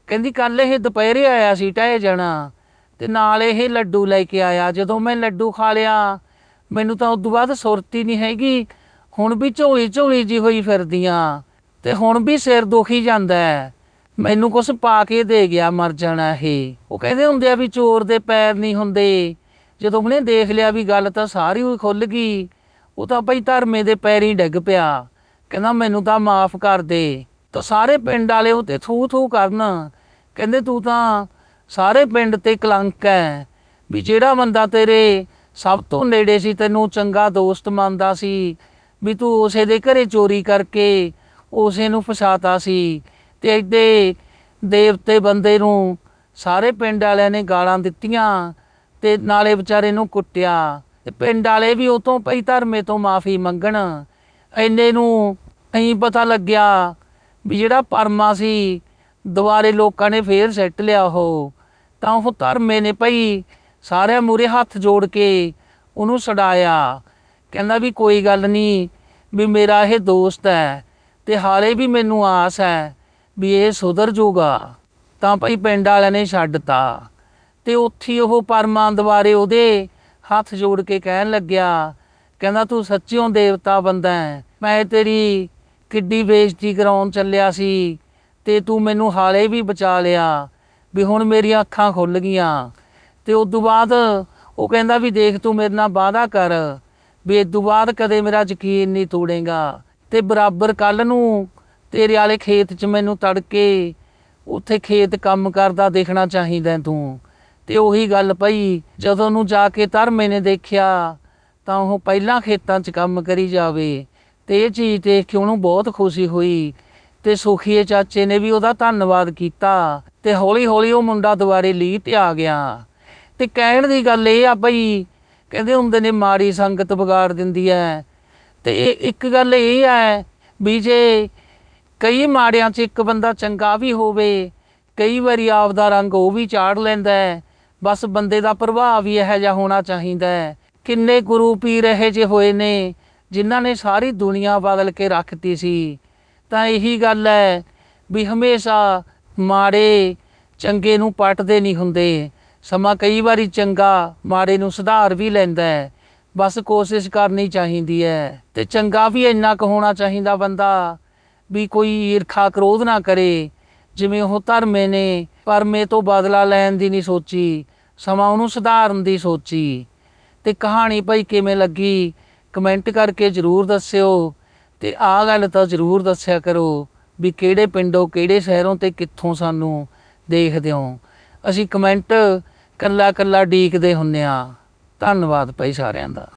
ਕਹਿੰਦੀ ਕੱਲ ਇਹ ਦੁਪਹਿਰੇ ਆਇਆ ਸੀ ਟਹਿ ਜਾਣਾ। ਤੇ ਨਾਲ ਇਹ ਲੱਡੂ ਲੈ ਕੇ ਆਇਆ। ਜਦੋਂ ਮੈਂ ਲੱਡੂ ਖਾ ਲਿਆ, ਮੈਨੂੰ ਤਾਂ ਉਦੋਂ ਬਾਅਦ ਸੁਰਤੀ ਨਹੀਂ ਹੈਗੀ। ਹੁਣ ਵੀ ਝੋਲੀ ਝੋਲੀ ਜੀ ਹੋਈ ਫਿਰਦੀਆਂ। ਤੇ ਹੁਣ ਵੀ ਸਿਰ ਦੁਖੀ ਜਾਂਦਾ ਹੈ। ਮੈਨੂੰ ਕੁਛ ਪਾ ਕੇ ਦੇ ਗਿਆ ਮਰ ਜਾਣਾ ਇਹ। ਉਹ ਕਹਿੰਦੇ ਹੁੰਦੇ ਆ ਵੀ ਚੋਰ ਦੇ ਪੈਰ ਨਹੀਂ ਹੁੰਦੇ। ਜਦੋਂ ਉਹਨੇ ਦੇਖ ਲਿਆ ਵੀ ਗੱਲ ਤਾਂ ਸਾਰੀ ਹੋਈ ਖੁੱਲ ਗਈ। ਉਹ ਤਾਂ ਭਾਈ ਧਰਮੇ ਦੇ ਪੈਰੀਂ ਡਿੱਗ ਪਿਆ। ਕਹਿੰਦਾ ਮੈਨੂੰ ਤਾਂ ਮਾਫ ਕਰ ਦੇ। ਤਾਂ ਸਾਰੇ ਪਿੰਡ ਵਾਲੇ ਉਹ ਤੇ ਥੂ ਥੂ ਕਰਨ। ਕਹਿੰਦੇ ਤੂੰ ਤਾਂ ਸਾਰੇ ਪਿੰਡ ਤੇ ਕਲੰਕ ਹੈ ਵੀ ਜਿਹੜਾ ਬੰਦਾ ਤੇਰੇ ਸਭ ਤੋਂ ਨੇੜੇ ਸੀ, ਤੈਨੂੰ ਚੰਗਾ ਦੋਸਤ ਮੰਨਦਾ ਸੀ, ਵੀ ਤੂੰ ਉਸੇ ਦੇ ਘਰੇ ਚੋਰੀ ਕਰਕੇ ਉਸੇ ਨੂੰ ਫਸਾਤਾ ਸੀ ਤੇ ਐਡੇ ਦੇਵਤੇ ਬੰਦੇ ਨੂੰ ਸਾਰੇ ਪਿੰਡ ਵਾਲਿਆਂ ਨੇ ਗਾਲਾਂ ਦਿੱਤੀਆਂ ਤੇ ਨਾਲੇ ਵਿਚਾਰੇ ਨੂੰ ਕੁੱਟਿਆ। ਤੇ ਪਿੰਡ ਵਾਲੇ ਵੀ ਉਹ ਤੋਂ ਪਈ ਧਰਮੇ ਤੋਂ ਮਾਫੀ ਮੰਗਣ। ਐਨੇ ਨੂੰ ਐਂ ਪਤਾ ਲੱਗਿਆ ਵੀ ਜਿਹੜਾ ਪਰਮਾ ਸੀ, ਦੁਬਾਰੇ ਲੋਕਾਂ ਨੇ ਫੇਰ ਸੈੱਟ ਲਿਆ ਉਹ। ਤਾਂ ਉਹ ਧਰਮੇ ਨੇ ਭਈ ਸਾਰਿਆਂ ਮੂਰੇ ਹੱਥ ਜੋੜ ਕੇ ਉਹਨੂੰ ਛਡਾਇਆ ਕਹਿੰਦਾ ਵੀ ਕੋਈ ਗੱਲ ਨਹੀਂ ਵੀ ਮੇਰਾ ਇਹ ਦੋਸਤ ਹੈ ਤੇ ਹਾਲੇ ਵੀ ਮੈਨੂੰ ਆਸ ਹੈ ਵੀ ਇਹ ਸੁਧਰ ਜਾਊਗਾ ਤਾਂ ਭਈ ਪਿੰਡ ਵਾਲਿਆਂ ਨੇ ਛੱਡਤਾ। ਤੇ ਉੱਥੇ ਉਹ ਪਰਮਾਂ ਦੁਆਰੇ ਉਹਦੇ ਹੱਥ ਜੋੜ ਕੇ ਕਹਿਣ ਲੱਗਿਆ, ਕਹਿੰਦਾ ਤੂੰ ਸੱਚਿਓਂ ਦੇਵਤਾ ਬੰਦਾ ਹੈ, ਮੈਂ ਤੇਰੀ ਕਿੱਡੀ ਬੇਇੱਜ਼ਤੀ ਕਰਾਉਣ ਚੱਲਿਆ ਸੀ ਤੇ ਤੂੰ ਮੈਨੂੰ ਹਾਲੇ ਵੀ ਬਚਾ ਲਿਆ। ਵੀ ਹੁਣ ਮੇਰੀਆਂ ਅੱਖਾਂ ਖੁੱਲ ਗਈਆਂ। ਤੇ ਉਸ ਤੋਂ ਬਾਅਦ ਉਹ ਕਹਿੰਦਾ ਵੀ ਦੇਖ ਤੂੰ ਮੇਰੇ ਨਾਲ ਵਾਅਦਾ ਕਰ ਵੀ ਇਸ ਤੋਂ ਬਾਅਦ ਕਦੇ ਮੇਰਾ ਯਕੀਨ ਨਹੀਂ ਤੋੜੇਗਾ। ਤੇ ਬਰਾਬਰ ਕੱਲ ਨੂੰ ਤੇਰੇ ਵਾਲੇ ਖੇਤ 'ਚ ਮੈਨੂੰ ਤੜਕੇ ਉੱਥੇ ਖੇਤ ਕੰਮ ਕਰਦਾ ਦੇਖਣਾ ਚਾਹੀਦਾ ਤੂੰ। ਤੇ ਉਹੀ ਗੱਲ ਪਈ, ਜਦੋਂ ਨੂੰ ਜਾ ਕੇ ਧਰਮੇ ਨੇ ਦੇਖਿਆ ਤਾਂ ਉਹ ਪਹਿਲਾਂ ਖੇਤਾਂ 'ਚ ਕੰਮ ਕਰੀ ਜਾਵੇ। ਤੇ ਇਹ ਚੀਜ਼ ਦੇਖ ਕੇ ਉਹਨੂੰ ਬਹੁਤ ਖੁਸ਼ੀ ਹੋਈ। ਤੇ ਸੁਖੀਏ ਚਾਚੇ ਨੇ ਵੀ ਉਹਦਾ ਧੰਨਵਾਦ ਕੀਤਾ ਤੇ ਹੌਲੀ ਹੌਲੀ ਉਹ ਮੁੰਡਾ ਦੁਬਾਰੇ ਲੀਹ ਤੇ ਆ ਗਿਆ। ਤੇ ਕਹਿਣ ਦੀ ਗੱਲ ਇਹ ਆ ਬਈ, ਕਹਿੰਦੇ ਹੁੰਦੇ ਨੇ ਮਾੜੀ ਸੰਗਤ ਵਿਗਾੜ ਦਿੰਦੀ ਹੈ ਤੇ ਇਹ ਇੱਕ ਗੱਲ ਇਹ ਹੈ ਵੀ ਜੇ ਕਈ ਮਾੜਿਆਂ 'ਚ ਇੱਕ ਬੰਦਾ ਚੰਗਾ ਵੀ ਹੋਵੇ, ਕਈ ਵਾਰੀ ਆਪ ਦਾ ਰੰਗ ਉਹ ਵੀ ਚਾੜ ਲੈਂਦਾ ਹੈ ਬਸ ਬੰਦੇ ਦਾ ਪ੍ਰਭਾਵ ਹੀ ਇਹੋ ਜਿਹਾ ਹੋਣਾ ਚਾਹੀਦਾ ਹੈ ਕਿੰਨੇ ਗੁਰੂ ਪੀਰ ਇਹੋ ਜਿਹੇ ਹੋਏ ਨੇ, ਜਿਨ੍ਹਾਂ ਨੇ ਸਾਰੀ ਦੁਨੀਆ ਬਦਲ ਕੇ ਰੱਖਤੀ ਸੀ। ਤਾਂ ਇਹੀ ਗੱਲ ਹੈ ਵੀ ਹਮੇਸ਼ਾ ਮਾੜੇ ਚੰਗੇ ਨੂੰ ਪਟਦੇ ਨਹੀਂ ਹੁੰਦੇ। ਸਮਾਂ ਕਈ ਵਾਰੀ ਚੰਗਾ ਮਾੜੇ ਨੂੰ ਸੁਧਾਰ ਵੀ ਲੈਂਦਾ ਹੈ। ਬਸ ਕੋਸ਼ਿਸ਼ ਕਰਨੀ ਚਾਹੀਦੀ ਹੈ ਤੇ ਚੰਗਾ ਵੀ ਇੰਨਾ ਕੁ ਹੋਣਾ ਚਾਹੀਦਾ ਬੰਦਾ ਵੀ ਕੋਈ ਈਰਖਾ ਕ੍ਰੋਧ ਨਾ ਕਰੇ। ਜਿਵੇਂ ਉਹ ਧਰਮੇ ਨੇ ਪਰਮੇ ਤੋਂ ਬਦਲਾ ਲੈਣ ਦੀ ਨਹੀਂ ਸੋਚੀ, ਸਮਾਂ ਉਹਨੂੰ ਸੁਧਾਰਨ ਦੀ ਸੋਚੀ। ਤੇ ਕਹਾਣੀ ਭਾਈ ਕਿਵੇਂ ਲੱਗੀ, ਕਮੈਂਟ ਕਰਕੇ ਜਰੂਰ ਦੱਸਿਓ। ਤੇ ਆਹ ਗੱਲ ਤਾਂ ਜਰੂਰ ਦੱਸਿਆ ਕਰੋ ਵੀ ਕਿਹੜੇ ਪਿੰਡੋਂ, ਕਿਹੜੇ ਸ਼ਹਿਰੋਂ ਤੇ ਕਿੱਥੋਂ ਸਾਨੂੰ ਦੇਖਦੇ ਹੋ। ਅਸੀਂ ਕਮੈਂਟ ਕੱਲਾ ਕੱਲਾ ਡੀਕਦੇ ਹੁੰਨੇ ਆ ਧੰਨਵਾਦ ਭਾਈ ਸਾਰਿਆਂ ਦਾ।